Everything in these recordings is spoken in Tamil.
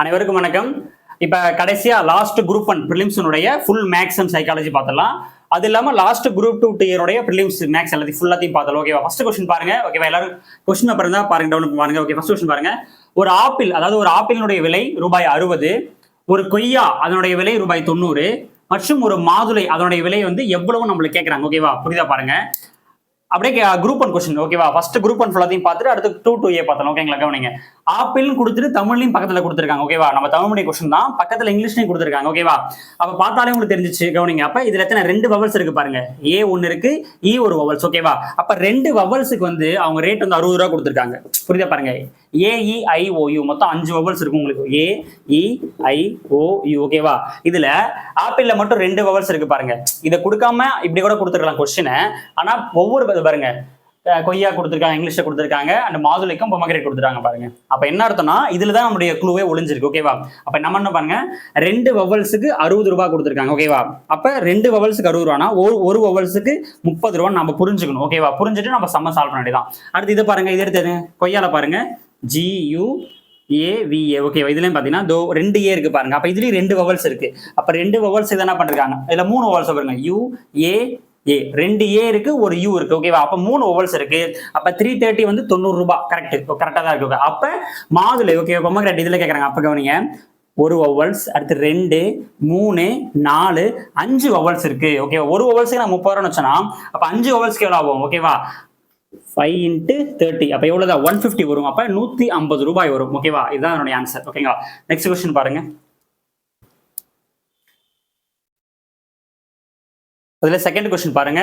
அனைவருக்கும் வணக்கம். இப்ப கடைசியா லாஸ்ட் குரூப் ஒன் ப்ரிலிம்ஸினுடைய ஃபுல் மேக்ஸ் அண்ட் சைக்காலஜி பார்த்தலாம் அது இல்லாம லாஸ்ட் குரூப் டூ டியருடைய ப்ரிலிம்ஸ் மேக்ஸ் எல்லாத்தையும் ஃபுல்லாத்தையும் பார்த்தலாம் ஓகேவா ஃபர்ஸ்ட் கொஸ்டின் பாருங்க. ஓகேவா எல்லாரும் கொஸ்டின் அப்புறம் தான் பாருங்க டவுன் பாருங்க. ஓகே ஃபர்ஸ்ட் கொஸ்டின் பாருங்க. ஒரு ஆப்பிள் அதாவது ஒரு ஆப்பிளினுடைய விலை ரூபாய் அறுபது ஒரு கொய்யா அதனுடைய விலை ரூபாய் தொண்ணூறு மற்றும் ஒரு மாதுளை அதனுடைய விலை வந்து எவ்வளவு நம்மளுக்கு கேட்கறாங்க ஓகேவா புரியுதா பாருங்க. அப்படியே குரூப் ஒன் கொஸ்டின் ஓகேவா ஃபர்ஸ்ட் குரூப் ஒன் ஃபுல்லாத்தையும் பார்த்துட்டு அடுத்து டூ டூ ஏ பார்த்தலாம் ஓகேங்களா கவனிங்க. ஆப்பிள்னு கொடுத்துட்டு தமிழ்லையும் பக்கத்துல கொடுத்துருக்காங்க ஓகேவா நம்ம தமிழ் மொழி கொஸ்டின் தான் பக்கத்துல இங்கிலீஷ்லையும் கொடுத்துருக்காங்க ஓகேவா அப்ப பார்த்தாலே உங்களுக்கு தெரிஞ்சிச்சு கவனிங்க. அப்ப இதுல எத்தனை ரெண்டு வவல்ஸ் இருக்கு பாருங்க. ஏ ஒன்னு இருக்கு இ ஒரு வவல்ஸ் ஓகேவா அப்ப ரெண்டு வவல்ஸுக்கு வந்து அவங்க ரேட் வந்து அறுபது ரூபா கொடுத்துருக்காங்க. புரியுதா பாருங்க? ஏஇஐஓயு e, மொத்தம் அஞ்சு வவல்ஸ் இருக்கும் உங்களுக்கு. ஏ ஓகேவா e, இதுல ஆப்பிள்ல மட்டும் ரெண்டு வவல்ஸ் இருக்கு பாருங்க. இதை கொடுக்காம இப்படி கூட கொடுத்துருக்கலாம் கொஸ்டினை ஆனா ஒவ்வொரு இது பாருங்க. கொய்யா கொடுத்துருக்காங்க இங்கிலீஷ்ல கொடுத்துருக்காங்க அந்த மாதுளைக்கும் பொமகிரேட் கொடுத்துருக்காங்க பாருங்க. அப்ப என்ன அர்த்தம்னா இதுல தான் நம்முடைய குழுவே ஒளிஞ்சிருக்கு ஓகேவா அப்ப நம்ம என்ன பாருங்க ரெண்டு வவல்ஸுக்கு அறுபது ரூபாய் கொடுத்துருக்காங்க ஓகேவா அப்ப ரெண்டு வவல்ஸுக்கு அறுபது ரூபானா ஒரு ஒரு வவல்ஸுக்கு முப்பது ரூபா நம்ம புரிஞ்சுக்கணும் ஓகேவா புரிஞ்சுட்டு நம்ம சம்ம சால்வ் பண்ண வேண்டியதான் அடுத்து இதை பாருங்க இது எடுத்து கொய்யால பாருங்க. ஜியூ ஏவிஏ ஓகேவா இதுலயும் பாத்தீங்கன்னா தோ ரெண்டு ஏ இருக்கு பாருங்க. அப்ப இதுலயும் ரெண்டு வவல்ஸ் இருக்கு. அப்ப ரெண்டு வவல்ஸ் இதெல்லாம் என்ன பண்றாங்க இதுல மூணு வவல்ஸ் பாருங்க. யூ ஏ ஏ ரெண்டு ஏ இருக்கு ஒரு யூ இருக்கு. ஓகேவா அப்ப மூணு ஓவல்ஸ் இருக்கு. அப்ப த்ரீ தேர்ட்டி வந்து தொண்ணூறு ரூபாய் கரெக்ட் கரெக்டா தான் இருக்கு. அப்ப மாதுளை ஓகே பொம்மக்ராட் இதுல கேக்குறாங்க. அப்ப கவனிங்க. ஒரு ஒவல்ஸ் அடுத்து ரெண்டு மூணு நாலு அஞ்சு ஒவல்ஸ் இருக்கு. ஓகே ஒரு ஒவல்ஸுக்கு நான் முப்பது ரூபான்னு வச்சோன்னா அப்ப அஞ்சு ஒவல்ஸ்க்கு எவ்வளோ ஆகும்? ஓகேவா ஃபைவ் இன்ட்டு தேர்ட்டி அப்போ எவ்வளோதான் ஒன் ஃபிஃப்டி வரும். அப்போ நூற்றி ஐம்பது ரூபாய் வரும். ஓகேவா இதுதான் என்னுடைய ஆன்சர் ஓகேங்களா நெக்ஸ்ட் கொஸ்டின் பாருங்கள் அதில் செகண்ட் கொஸ்டின் பாருங்க.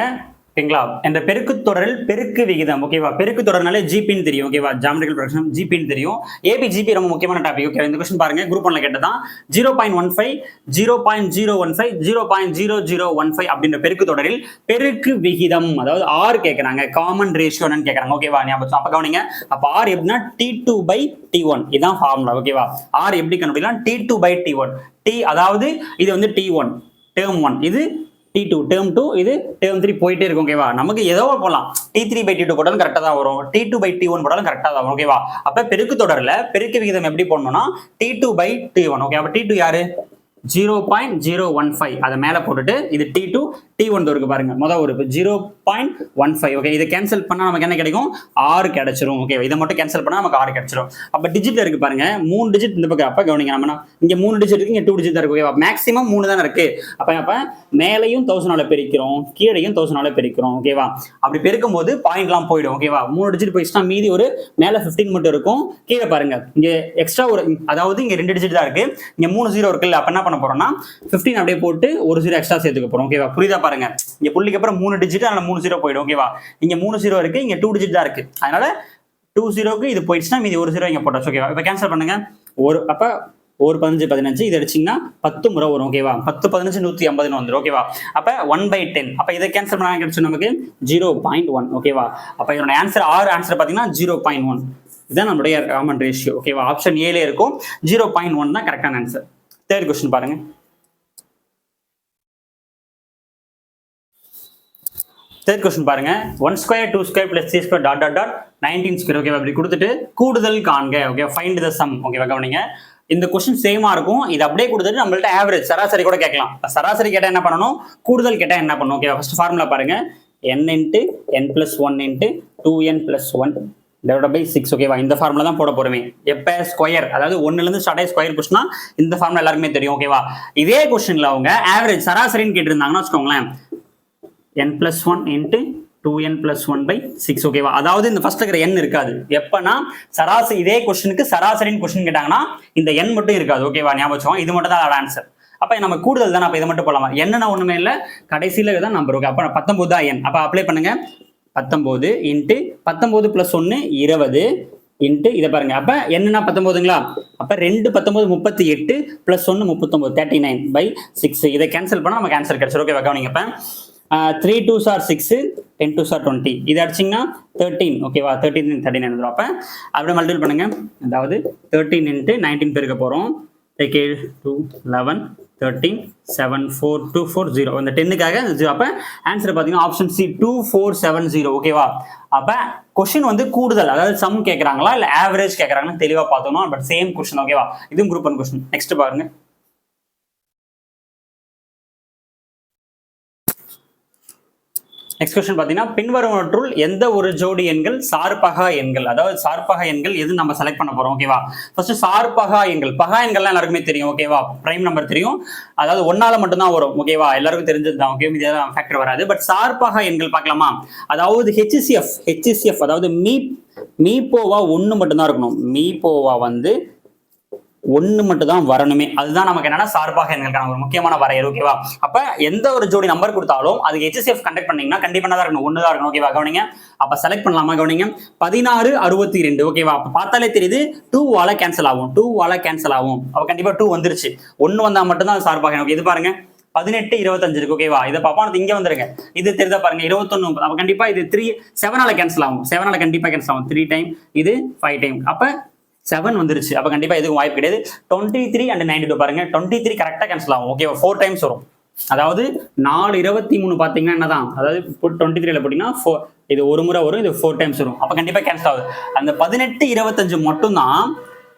ஓகேங்களா? இந்த பெருக்கு தொடரில் பெருக்கு விகிதம் ஓகேவா? பெருக்கு தொடர்னாலே ஜிபின்னு தெரியும் ஓகேவா? ஜாமெட்ரிக்கல் ப்ரொடக்ஷன் ஜிபின்னு தெரியும். ஏபி ஜிபி ரொம்ப முக்கியமான டாபிக் ஓகே இந்த கொஸ்டின் பாருங்க குரூப் ஒன்ல கேட்டதான். Zero point one five zero point zero one five zero point zero zero one five அப்படின்ற பெருக்கு தொடரில் பெருக்கு விகிதம் அதாவது ஆர் கேட்கறாங்க காமன் ரேஷியோன்னு கேட்கறாங்க ஓகேவா? ஞாபகம் அப்ப கவனிங்க. அப்ப ஆர் எப்படின்னா T two by T one இதுதான் ஃபார்முலா ஓகேவா? ஆர் எப்படி கண்டுபிடிக்கலாம்? T two by T one T அதாவது இது வந்து டி ஒன் டேர்ம் ஒன் இது டி டூ டேர்ம் டூ இது டேர்ம் த்ரீ போயிட்டே இருக்கும் ஓகேவா நமக்கு ஏதோ போகலாம் T three by T two போட்டாலும் கரெக்டாக தான் வரும். T two by T one போட்டாலும் கரெக்டாக தான் வரும் ஓகேவா அப்போ பெருக்கு தொடரில் பெருக்கு விகிதம் எப்படி போடணும்னா T two by T one okay அப்போ டி டூ யாரு? Zero point zero one five அதை மேலே போட்டுட்டு இது டி டூ டி ஒன் இருக்கு பாருங்க. மொதல் ஒரு zero point one five okay இதை கேன்சல் பண்ணால் நமக்கு என்ன கிடைக்கும்? ஆறு கிடைச்சிரும். ஓகே இதை மட்டும் கேன்சல் பண்ணால் நமக்கு ஆறு கிடைச்சிரும். அப்போ டிஜிட் இருக்கு பாருங்க. மூணு டிஜிட் இந்த பக்கம். அப்போ கவனிங்க நம்ம இங்கே மூணு டிஜிட் இருக்கு இங்கே டூ டிஜிட் தான் இருக்கு. ஓகேவா மேக்ஸிமம் மூணு தானே இருக்கு? அப்போ அப்போ? மேலையும் தௌசண்டால பிரிக்கிறோம். கீழையும் தௌசண்டால பிரிக்கிறோம். ஓகேவா அப்படி பெருக்கும் போது பாயிண்ட்லாம் போயிடும். ஓகேவா மூணு டிஜிட் போயிடுச்சுன்னா மீதி ஒரு மேலே ஃபிஃப்டீன் மட்டும் இருக்கும். கீழே பாருங்க. இங்கே எக்ஸ்ட்ரா ஒரு அதாவது இங்கே ரெண்டு டிஜிட் தான் இருக்கு. இங்கே மூணு ஜீரோ இருக்குல்ல அப்போ என்ன பண்ண போறோம்னா ஃபிஃப்டீன் அப்படியே போட்டு ஒரு ஜீரோ எக்ஸ்ட்ரா சேர்த்துக்க போறோம். ஓகேவா புரியுதா பாருங்க? இங்க புள்ளிக்கு அப்புறம் மூணு டிஜிட் அதனால மூணு ஜீரோ போயிடும். ஓகேவா இங்க மூணு ஜீரோ இருக்கு இங்க டூ டிஜிட் தான் இருக்கு. அதனால டூ ஜீரோக்கு இது போயிடுச்சுன்னா மீதி ஒரு ஜீரோ இங்க போட்டாச்சு. ஓகேவா இப்போ கேன்சல் பண்ணுங்க. ஒரு அப்ப ஒரு பதினஞ்சு பதினஞ்சு இது அடிச்சிங்கன்னா பத்து முறை வரும். ஓகேவா பத்து பதினஞ்சு நூற்றி ஐம்பதுன்னு வந்துடும். ஓகேவா அப்போ ஒன் பை டென் அப்போ இதை கேன்சல் பண்ண கிடைச்சு நமக்கு ஜீரோ பாயிண்ட் ஒன் ஓகேவா அப்போ இதோட ஆன்சர் ஆறு ஆன்சர் பார்த்தீங்கன்னா ஜீரோ பாயிண்ட் ஒன் இதுதான் நம்மளுடைய காமன் ரேஷியோ ஓகேவா ஆப்ஷன் ஏலே இருக்கும். ஜீரோ பாயிண்ட் ஒன் தான் கரெக்டான ஆன்சர் தேர்ட் கொஸ்டின் பாருங்க. தேர்ட் கொஸ்டின் பாருங்க. One square two square plus three square dot dot dot nineteen square. ஓகேவா? அப்படி கொடுத்துட்டு கூடுதல் காண்க. ஓகே ஃபைண்ட் த சம் ஓகேவா? கவனிங்க. இந்த கொஸ்டின் சேமா இருக்கும். இது அப்படியே கொடுத்துட்டு நம்மள்ட்ட ஆவரேஜ் சராசரி கூட கேட்கலாம். சராசரி கேட்டா என்ன பண்ணணும்? கூடுதல் கேட்டா என்ன பண்ணணும்? ஓகேவா? ஃபர்ஸ்ட் ஃபார்முலா பாருங்க. N into N plus one into two N plus one divide by six ஓகேவா இந்த ஃபார்முலா தான் போட போறோமே. எப்போ ஸ்கொயர் அதாவது ஒன்னுலேருந்து ஸ்டார்ட் ஆகி ஸ்கொயர் கொஸ்டினா இந்த ஃபார்முலா எல்லாருக்குமே தெரியும் ஓகேவா இதே கொஸ்டின்ல அவங்க ஆவரேஜ் சராசரின்னு கேட்டிருந்தாங்கன்னா வச்சுக்கோங்களேன். N plus one into two N plus one by six ஓகேவா அதாவது இந்த ஃபர்ஸ்ட் இருக்கிற எண் இருக்காது. எப்பனா சராசரி இதே கொஸ்டினுக்கு சராசரின்னு கொஸ்டின் கேட்டாங்கன்னா இந்த எண் மட்டும் இருக்காது ஓகேவா ஞாபகம் இது மட்டும் தான் ஆன்சர் அப்போ நம்ம கூடுதல் தான் அப்போ இதை மட்டும் போடலாமா? என்னென்ன ஒன்றுமே இல்லை. கடைசியில் தான் நம்பர் ஓகே அப்போ பத்தொம்போது தான் எண் அப்போ அப்ளை பண்ணுங்க. பத்தொம்போது இன்ட்டு பத்தொம்போது ப்ளஸ் ஒன்று இருபது இன்ட்டு இதை பாருங்க. அப்போ என்னன்னா பத்தொம்போதுங்களா? அப்போ ரெண்டு பத்தொம்போது முப்பத்தி எட்டு ப்ளஸ் ஒன்று முப்பத்தொம்போது தேர்ட்டி நைன் பை சிக்ஸ் இதை கேன்சல் பண்ணால் நமக்கு ஆன்சர் கிடைச்சிரும். ஓகே கவனிங்க இப்போ three two sir six ten two sir twenty இது அடிச்சிங்கன்னா தேர்ட்டீன் ஓகேவா தேர்ட்டின் தேர்ட்டி நைன் வந்துடும் அப்போ அப்படியே மல்டிபிள் பண்ணுங்க. அதாவது தேர்ட்டீன் இன்ட்டு நைன்டீன் பேருக்கு போகிறோம் two eleven thirteen seven four two four zero இந்த டென்னுக்காக அப்போ ஆன்சர் பார்த்தீங்கன்னா option C two four seven zero ஓகேவா அப்போ கொஷின் வந்து கூடுதல். அதாவது சம் கேட்குறாங்களா இல்லை ஆவரேஜ் கேட்குறாங்கன்னு தெளிவாக பார்த்தோம்னா பட் சேம் கொஷின் ஓகேவா இதுவும் குரூப் ஒன் கொஷின் நெக்ஸ்ட் பாருங்க. நெக்ஸ்ட் கொஸ்டின் பார்த்தீங்கன்னா பின்வருவற்றுள் எந்த ஒரு ஜோடி எண்கள் சார்பகா எண்கள்? அதாவது சார்பகா எண்கள் எது நம்ம செலக்ட் பண்ண போறோம் ஓகேவா ஃபர்ஸ்ட் சார்பகா எண்கள். பகா எண்கள்லாம் எல்லாருக்குமே தெரியும் ஓகேவா பிரைம் நம்பர் தெரியும். அதாவது ஒன்னால மட்டும்தான் வரும் ஓகேவா எல்லாருக்கும் தெரிஞ்சது தான் ஓகே இதெல்லாம் ஃபேக்டர் வராது. பட் சார்பகா எண்கள் பார்க்கலாமா? அதாவது ஹெச்சிசிஎஃப் ஹெச்சிசிஎஃப் அதாவது மீ மீபோவா ஒன்று மட்டும்தான் இருக்கணும். மீபோவா வந்து ஒன்று மட்டும் தான் வரணுமே. அதுதான் நமக்கு என்னன்னா சார்பாக எண்களுக்கான ஒரு முக்கியமான வரையறை ஓகேவா அப்போ எந்த ஒரு ஜோடி நம்பர் கொடுத்தாலும் அதுக்கு ஹெச்எஸ்எஃப் கண்டக்ட் பண்ணீங்கன்னா கண்டிப்பாக தான் இருக்கணும். ஒன்று தான் இருக்கணும் ஓகேவா கவனிங்க. அப்போ செலக்ட் பண்ணலாமா? கவனிங்க. பதினாறு அறுபத்தி ரெண்டு ஓகேவா அப்போ பார்த்தாலே தெரியுது டூ வால கேன்சல் ஆகும். டூ வால கேன்சல் ஆகும். அப்போ கண்டிப்பாக டூ வந்துருச்சு. ஒன்று வந்தால் மட்டும்தான் அது சார்பாக எனக்கு இது பாருங்க. பதினெட்டு இருபத்தஞ்சு இருக்கு ஓகேவா இதை பாப்பா அது இங்க வந்துருங்க. இது தெரிஞ்சா பாருங்க இருபத்தொன்னு அப்ப கண்டிப்பா இது த்ரீ செவனால கேன்சல் ஆகும். செவனால கண்டிப்பா கேன்சல் ஆகும். த்ரீ டைம் இது ஃபைவ் டைம் அப்ப செவன் வந்துருச்சு. அப்போ கண்டிப்பாக எதுவும் வாய்ப்பு கிடையாது. Twenty three and ninety two பாருங்க. டுவெண்ட்டி த்ரீ கரெக்டாக கேன்சல் ஆகும். ஓகேவா ஃபோர் டைம்ஸ் வரும். அதாவது நாலு இருபத்தி மூணு பார்த்தீங்கன்னா என்னதான்? அதாவது டுவெண்ட்டி த்ரீல போட்டிங்கன்னா ஃபோர் இது ஒரு முறை வரும் இது ஃபோர் டைம்ஸ் வரும். அப்போ கண்டிப்பாக கேன்சல் ஆகுது. அந்த பதினெட்டு இருபத்தஞ்சு மட்டும்தான்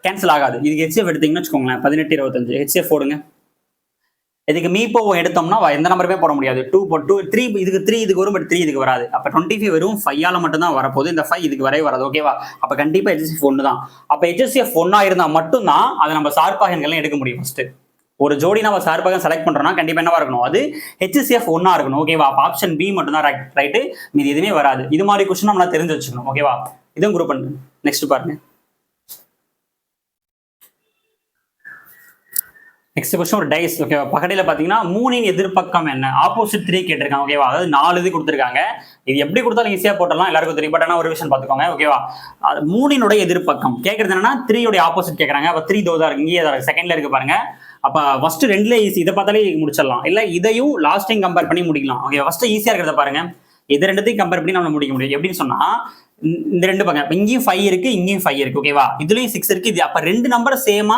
கேன்சல் ஆகாது. இதுக்கு ஹெச்எஃப் எடுத்தீங்கன்னு வச்சுக்கோங்களேன். பதினெட்டு இருபத்தஞ்சு. ஹெச்எஃப் போடுங்க. இதுக்கு மீப்போ எடுத்தோம்னா எந்த நம்பருமே போட முடியாது. டூ போ டூ த்ரீ இதுக்கு த்ரீ இதுக்கு வரும் பட் த்ரீ இதுக்கு வராது. அப்போ டுவெண்ட்டி ஃபைவ் வெறும் ஃபைவால மட்டும் தான் வரப்போகுது. இந்த ஃபைவ் இதுக்கு வரவே வராது ஓகேவா அப்போ கண்டிப்பாக ஹெச்எஸ்எஃப் ஒன்று தான். அப்போ ஹெச்எஸ்எஃப் ஒன்னாக இருந்தால் மட்டும்தான் அதை நம்ம சார்பாகன்கள்லாம் எடுக்க முடியும் ஃபஸ்ட்டு ஒரு ஜோடி நம்ம சார்பாக செலக்ட் பண்ணுறோம்னா கண்டிப்பாக என்னவா இருக்கணும்? அது ஹெச்எஸ்எஃப் ஒன்னா இருக்கணும் ஓகேவா அப்போ ஆப்ஷன் பி மட்டும் தான் ரைட்டு மீது எதுவுமே வராது. இது மாதிரி கொஸ்டின் நம்மளால் தெரிஞ்சு வச்சுக்கணும் ஓகேவா இதுவும் குரூப் பண்ணு நெக்ஸ்ட் பாருங்க. நெக்ஸ்ட் கொஸ்டின் ஒரு டைஸ் ஓகேவா பகடையில் பார்த்தீங்கன்னா மூணின் எதிர்ப்பக்கம் என்ன? ஆப்போசிட் த்ரீ கேட்டிருக்காங்க ஓகேவா அதாவது நாலு இது கொடுத்துருக்காங்க. இது எப்படி கொடுத்தாலும் ஈஸியாக போட்டலாம் எல்லாருக்கும் தெரியும். பட் ஆனால் ஒரு விஷயம் பார்த்துக்கோங்க ஓகேவா அது மூணினுடைய எதிர்ப்பக்கம். கேட்கறது என்னன்னா த்ரீயோட ஆப்போசிட் கேட்குறாங்க அப்போ த்ரீ தோதா இருக்கு இங்கே தான் இருக்கு செகண்ட்ல இருக்கு பாருங்க. அப்போ ஃபர்ஸ்ட் ரெண்டுலேயே ஈஸி இதை பார்த்தாலே முடிச்சிடலாம். இல்லை இதையும் லாஸ்ட்டையும் கம்பேர் பண்ணி முடிக்கலாம் ஓகே ஃபர்ஸ்ட் ஈஸியாக இருக்கிறத பாருங்க. இது ரெண்டுத்தையும் கம்பேர் பண்ணி நம்ம முடிக்க முடியும். எப்படின்னு சொன்னா இந்த- ரெண்டு பக்கம். இங்கேயும் ஃபைவ் இருக்கு இங்கேயும் ஃபைவ் இருக்கு ஓகேவா இதுலயும் சிக்ஸ் இருக்கு இது அப்ப ரெண்டு நம்பர் சேமா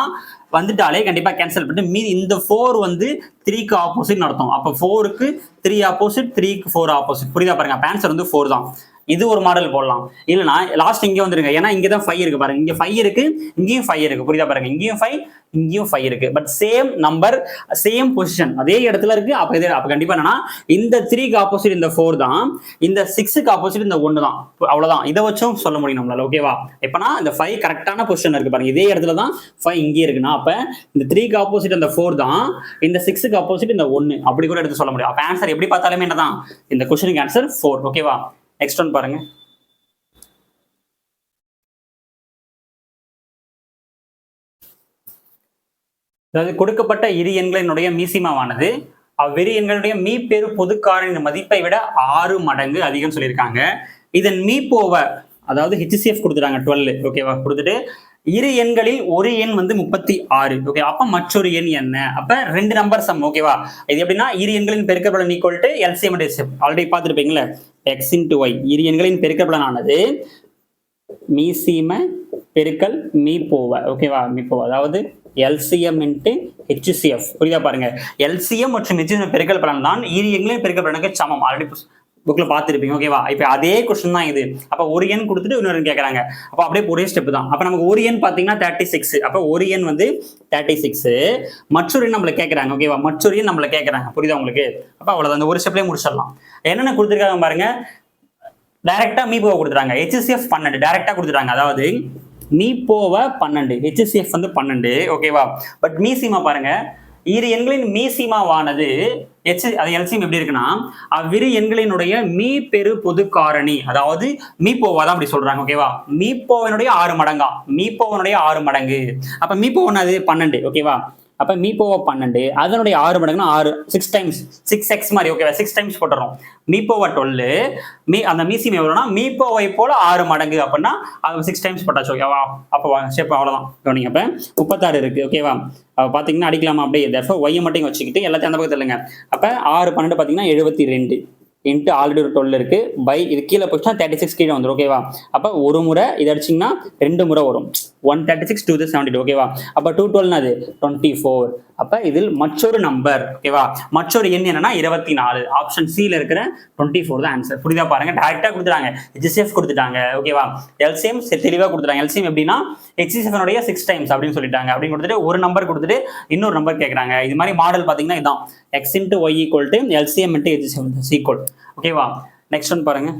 வந்துட்டாலே கண்டிப்பா கேன்சல் பண்ணிட்டு மீதி இந்த ஃபோர் வந்து த்ரீக்கு ஆப்போசிட் நடத்தும். அப்போ ஃபோருக்கு த்ரீ ஆப்போசிட் த்ரீக்கு ஃபோர் ஆப்போசிட் புரியுதா பாருங்க? ஆன்சர் வந்து ஃபோர் தான். இது ஒரு மாடல் போடலாம். இல்லைனா லாஸ்ட் இங்கே வந்துருங்க. ஏன்னா இங்கே தான் ஃபைவ் இருக்கு பாருங்க. இங்கே ஃபைவ் இருக்கு இங்கேயும் ஃபைவ் இருக்கு. புரியுதா பாருங்க? இங்கேயும் ஃபைவ் இங்கேயும் ஃபைவ் இருக்கு. But same number same position அதே இடத்துல இருக்கு. அப்ப இது அப்ப கண்டிப்பா என்னன்னா இந்த த்ரீக்கு ஆப்போசிட் இந்த ஃபோர் தான். இந்த சிக்ஸுக்கு ஆப்போசிட் இந்த ஒன்று தான். அவ்வளவுதான். இதை வச்சும் சொல்ல முடியும் நம்மளால. ஓகேவா எப்பனா இந்த ஃபைவ் கரெக்டான பொசிஷன் இருக்கு பாருங்க. இதே இடத்துல தான் ஃபைவ் இங்கே இருக்குன்னா அப்ப இந்த த்ரீக்கு ஆப்போசிட் அந்த ஃபோர் தான் இந்த சிக்ஸுக்கு ஆப்போசிட் இந்த ஒன்று அப்படி கூட எடுத்து சொல்ல முடியும். அப்ப ஆன்சர் எப்படி பார்த்தாலுமே என்னதான்? இந்த கொஸ்டினுக்கு ஆன்சர் ஃபோர் ஓகேவா நெக்ஸ்ட் ஒன் பாருங்க. அதாவது கொடுக்கப்பட்ட இரு எண்களினுடைய மீசிமாவானது அவ்விரு எண்களுடைய மீப்பெரு பொதுக்காரனின் மதிப்பை விட ஆறு மடங்கு அதிகம் சொல்லியிருக்காங்க. இதன் மீப்போவ அதாவது ஹெச்சிசிஎஃப் கொடுத்துட்டாங்க டுவெல் ஓகேவா கொடுத்துட்டு இரு எண்களில் ஒரு எண் வந்து முப்பத்தி ஆறு. ஓகே அப்ப மற்றொரு எண் என்ன? அப்ப ரெண்டு நம்பர் சம் ஓகேவா இது எப்படின்னா இரு எண்களின் பெருக்கப்பலன் ஈக்குவல் டு எல்சிஎம் ஆல்ரெடி பார்த்துருப்பீங்களே எக்ஸ் இன்டு ஒய் இரு எண்களின் பெருக்கப்பலனானது மீசீம பெருக்கல் மீ போவ ஓகேவா மீ போவ அதாவது எல்சிஎம் இன்ட்டு ஹெச்சிசிஎஃப் புரியுதா பாருங்க? எல்சிஎம் மற்றும் ஹெச்சிஎம் பெருக்கல் பலன் தான் இரு எண்களின் பெருக்கல் பலனுக்கு சமம். ஆல்ரெடி புக்கில் பார்த்துருப்பீங்க. ஓகேவா இப்போ அதே கொஸ்டின் தான் இது. அப்போ ஒரு எண் கொடுத்துட்டு இன்னொரு கேட்குறாங்க அப்போ அப்படியே ஒரே ஸ்டெப் தான். அப்போ நமக்கு ஒரு எண் பார்த்தீங்கன்னா தேர்ட்டி சிக்ஸ் அப்போ ஒரு எண் வந்து தேர்ட்டி சிக்ஸ் மற்றொரு எண் நம்மளை கேட்குறாங்க ஓகேவா மற்றொரு எண் நம்மளை கேட்குறாங்க புரியுதா உங்களுக்கு? அப்போ அவ்வளோதான் அந்த ஒரு ஸ்டெப்லேயே முடிச்சிடலாம். என்னென்ன கொடுத்துருக்காங்க பாருங்க? டைரக்டா மீபோ கொடுத்துட்டாங்க. ஹெச்எஸ்எஃப் பன்னெண்டு. டைரக்டா கொடுத்துட்டாங்க. அதாவது மீபோவை பன்னெண்டு. ஹெச்எஸ்எஃப் வந்து பன்னெண்டு. ஓகேவா பட் மீசிமா பாருங்க. இரு எண்களின் மீசிமாவானது எச் அது எல்சியம் எப்படி இருக்குன்னா அவ்விரு எண்களினுடைய மீ பெரு பொது காரணி அதாவது மீப்போவா தான் அப்படி சொல்றாங்க ஓகேவா மீப்போவனுடைய ஆறு மடங்கா மீப்போவனுடைய ஆறு மடங்கு. அப்ப மீப்போவன் அது பன்னெண்டு ஓகேவா அப்ப மீப்போவா பன்னெண்டு அதனுடைய ஆறு மடங்குனா ஆறு சிக்ஸ் டைம்ஸ் சிக்ஸ் எக்ஸ் மாதிரி ஓகேவா சிக்ஸ் டைம்ஸ் போட்டுறோம். மீப்போவா டுவெல் மீ அந்த மியூசியம் எவ்வளோனா மீப்போவை போல ஆறு மடங்கு அப்படின்னா அது சிக்ஸ் டைம்ஸ் போட்டாச்சு ஓகேவா அப்போ ஸ்டெப் அவ்வளோதான் கவனிங்க அப்போ. முப்பத்தாறு இருக்கு ஓகேவா அப்போ பார்த்தீங்கன்னா அடிக்கலாமா? அப்படியே தர்ஃபோ ஒய்யை மட்டும் வச்சுக்கிட்டு எல்லாத்தையும் அந்த பக்கத்தில் இல்லைங்க. அப்போ ஆறு பன்னெண்டு பார்த்தீங்கன்னா எழுபத்தி ரெண்டு. இன்ட்டு ஆல்ரெடி ஒரு டுவெல் இருக்கு. பை இது கீழே போச்சுன்னா தேர்ட்டி சிக்ஸ் கீழே வந்துடும் ஓகேவா அப்போ ஒரு முறை இது அடிச்சிங்கன்னா ரெண்டு முறை வரும். One thirty six to seventy two ஓகேவா அப்போ டூ டுவெல்னா அது? டுவெண்ட்டி ஃபோர் அப்போ இதில் மற்றொரு நம்பர் ஓகேவா மற்றொரு எண் என்னன்னா இருபத்தி நாலு. ஆப்ஷன் சியில் இருக்கிற டுவெண்ட்டி ஃபோர் தான் ஆன்சர் புரியுதா பாருங்க? டேரெக்டாக கொடுத்துட்டாங்க. ஜிசேஃப் கொடுத்துட்டாங்க ஓகேவா எல்சிஎம் தெளிவாக கொடுத்துட்டாங்க. எல்சிஎம் எப்படின்னா ஹெச்சிஎஃப்னுடைய சிக்ஸ் டைம்ஸ் அப்படின்னு சொல்லிட்டாங்க. அப்படின்னு கொடுத்துட்டு ஒரு நம்பர் கொடுத்துட்டு இன்னொரு நம்பர் கேட்குறாங்க இது மாதிரி மாடல் பார்த்தீங்கன்னா இதான். X into Y equal to LCM into HCF equal ஓகேவா நெக்ஸ்ட் ஒன் பாருங்க.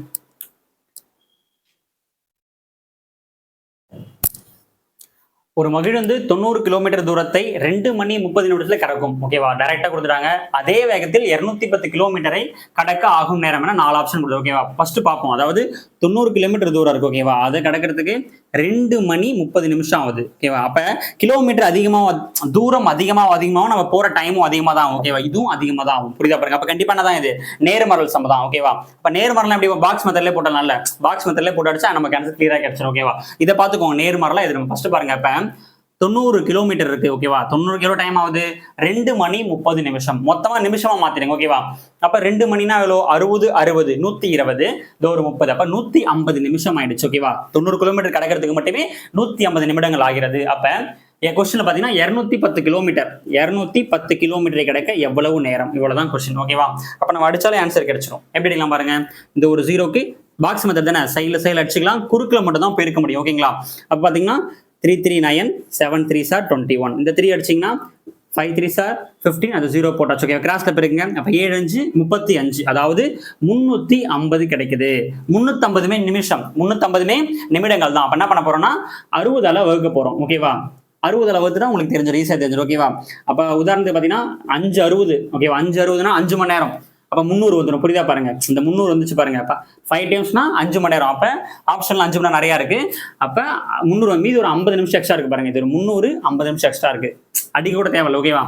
ஒரு மகிழுந்து தொண்ணூறு கிலோமீட்டர் தூரத்தை ரெண்டு மணி முப்பது நிமிடத்தில் கடக்கும். ஓகேவா டைரக்டா கொடுத்துட்டாங்க. அதே வேகத்தில் இருநூத்தி பத்து கிலோமீட்டரை கடக்க ஆகும் நேரம் என நாலு ஆப்ஷன் கொடுத்து ஓகேவா ஃபர்ஸ்ட் பார்ப்போம். அதாவது தொண்ணூறு கிலோமீட்டர் தூரம் இருக்கு. ஓகேவா அதை கடக்கிறதுக்கு ரெண்டு மணி முப்பது நிமிஷம் ஆகுது. ஓகேவா அப்ப கிலோமீட்டர் அதிகமாக தூரம் அதிகமாக அதிகமாகவும் நம்ம போற டைமும் அதிகமாக தான் ஆகும். ஓகேவா இதுவும் அதிகமாக தான் ஆகும். புரியுதா பாருங்க? அப்ப கண்டிப்பாக தான் இது? நேர்மரல் சமம் தான் ஓகேவா இப்போ நேர்மரல் எப்படி பாக்ஸ் மெத்தட்லேயே போட்டனால பாக்ஸ் மெத்தட்லேயே போட்டு அடிச்சா நமக்கு ஆன்சர் கிளியரா கிடைச்சிடும் ஓகேவா இதை பார்த்துக்கோங்க. நேர்மரலா இது நம்ம ஃபர்ஸ்ட் பாருங்க. இப்போ தொண்ணூறு கிலோமீட்டர் இருக்கு ஓகேவா தொண்ணூறு கிலோ டைம் ஆகுது. ரெண்டு மணி முப்பது நிமிஷம். மொத்தமா நிமிஷமா மாத்திருங்க ஓகேவா அப்ப ரெண்டு மணினா எவ்வளோ? அறுபது அறுபது நூத்தி இருபது. ஒரு முப்பது. அப்ப நூத்தி ஐம்பது நிமிஷம் ஆயிடுச்சு ஓகேவா தொண்ணூறு கிலோமீட்டர் கிடக்கிறதுக்கு மட்டுமே நூத்தி ஐம்பது நிமிடங்கள் ஆகிறது. அப்ப என் கொஸ்டின் பார்த்தீங்கன்னா இரநூத்தி பத்து கிலோமீட்டர் இரநூத்தி பத்து கிலோமீட்டரை கிடைக்க எவ்வளவு நேரம்? இவ்வளவுதான் கொஸ்டின் ஓகேவா அப்ப நம்ம அடிச்சாலே ஆன்சர் கிடைச்சிடும் எப்படி அடிக்கலாம் பாருங்க? இந்த ஒரு ஜீரோக்கு பாக்ஸ் மெத்தட் தானே? சைடில் சைடில் அடிச்சுக்கலாம். குறுக்கில் மட்டும் தான் போயிருக்க முடியும் ஓகேங்களா அப்போ பார்த்தீங்கன்னா three three nine seven three are twenty one இந்த த்ரீ அடிச்சிங்கன்னா ஃபைவ் த்ரீ சார் ஃபிஃப்டீன் அது ஜீரோ போட்டாச்சு ஓகே கிராஸ்ல பெருக்குங்க அப்போ ஏழு அஞ்சு முப்பத்தி அஞ்சு. அதாவது முந்நூற்றி ஐம்பது கிடைக்குது. முந்நூற்றம்பதுமே நிமிஷம். முந்நூற்றம்பதுமே நிமிடங்கள் தான். அப்போ என்ன பண்ண போகிறோம்னா அறுபதால வகுக்க போகிறோம் ஓகேவா அறுபது வகுத்துனா உங்களுக்கு தெரிஞ்சிடும் ஈஸியாக தெரிஞ்சிடும் ஓகேவா அப்போ உதாரணத்துக்கு பார்த்தீங்கன்னா அஞ்சு அறுபது. ஓகேவா அஞ்சு அறுபதுனா அஞ்சு மணி நேரம். அப்போ முந்நூறு வந்துடும் புரியுதா பாருங்க? இந்த முந்நூறு வந்துச்சு பாருங்க. அப்போ ஃபைவ் டைம்ஸ்னா அஞ்சு மணி நேரம். அப்போ ஆப்ஷன்ல அஞ்சு மணி நேரம் நிறையா இருக்கு. அப்போ முந்நூறு மீதி ஒரு ஐம்பது நிமிஷம் எக்ஸ்ட்ரா இருக்கு பாருங்க. இது ஒரு முந்நூறு ஐம்பது நிமிஷம் எக்ஸ்ட்ரா இருக்கு. அடிக்க கூட தேவையில்ல ஓகேவா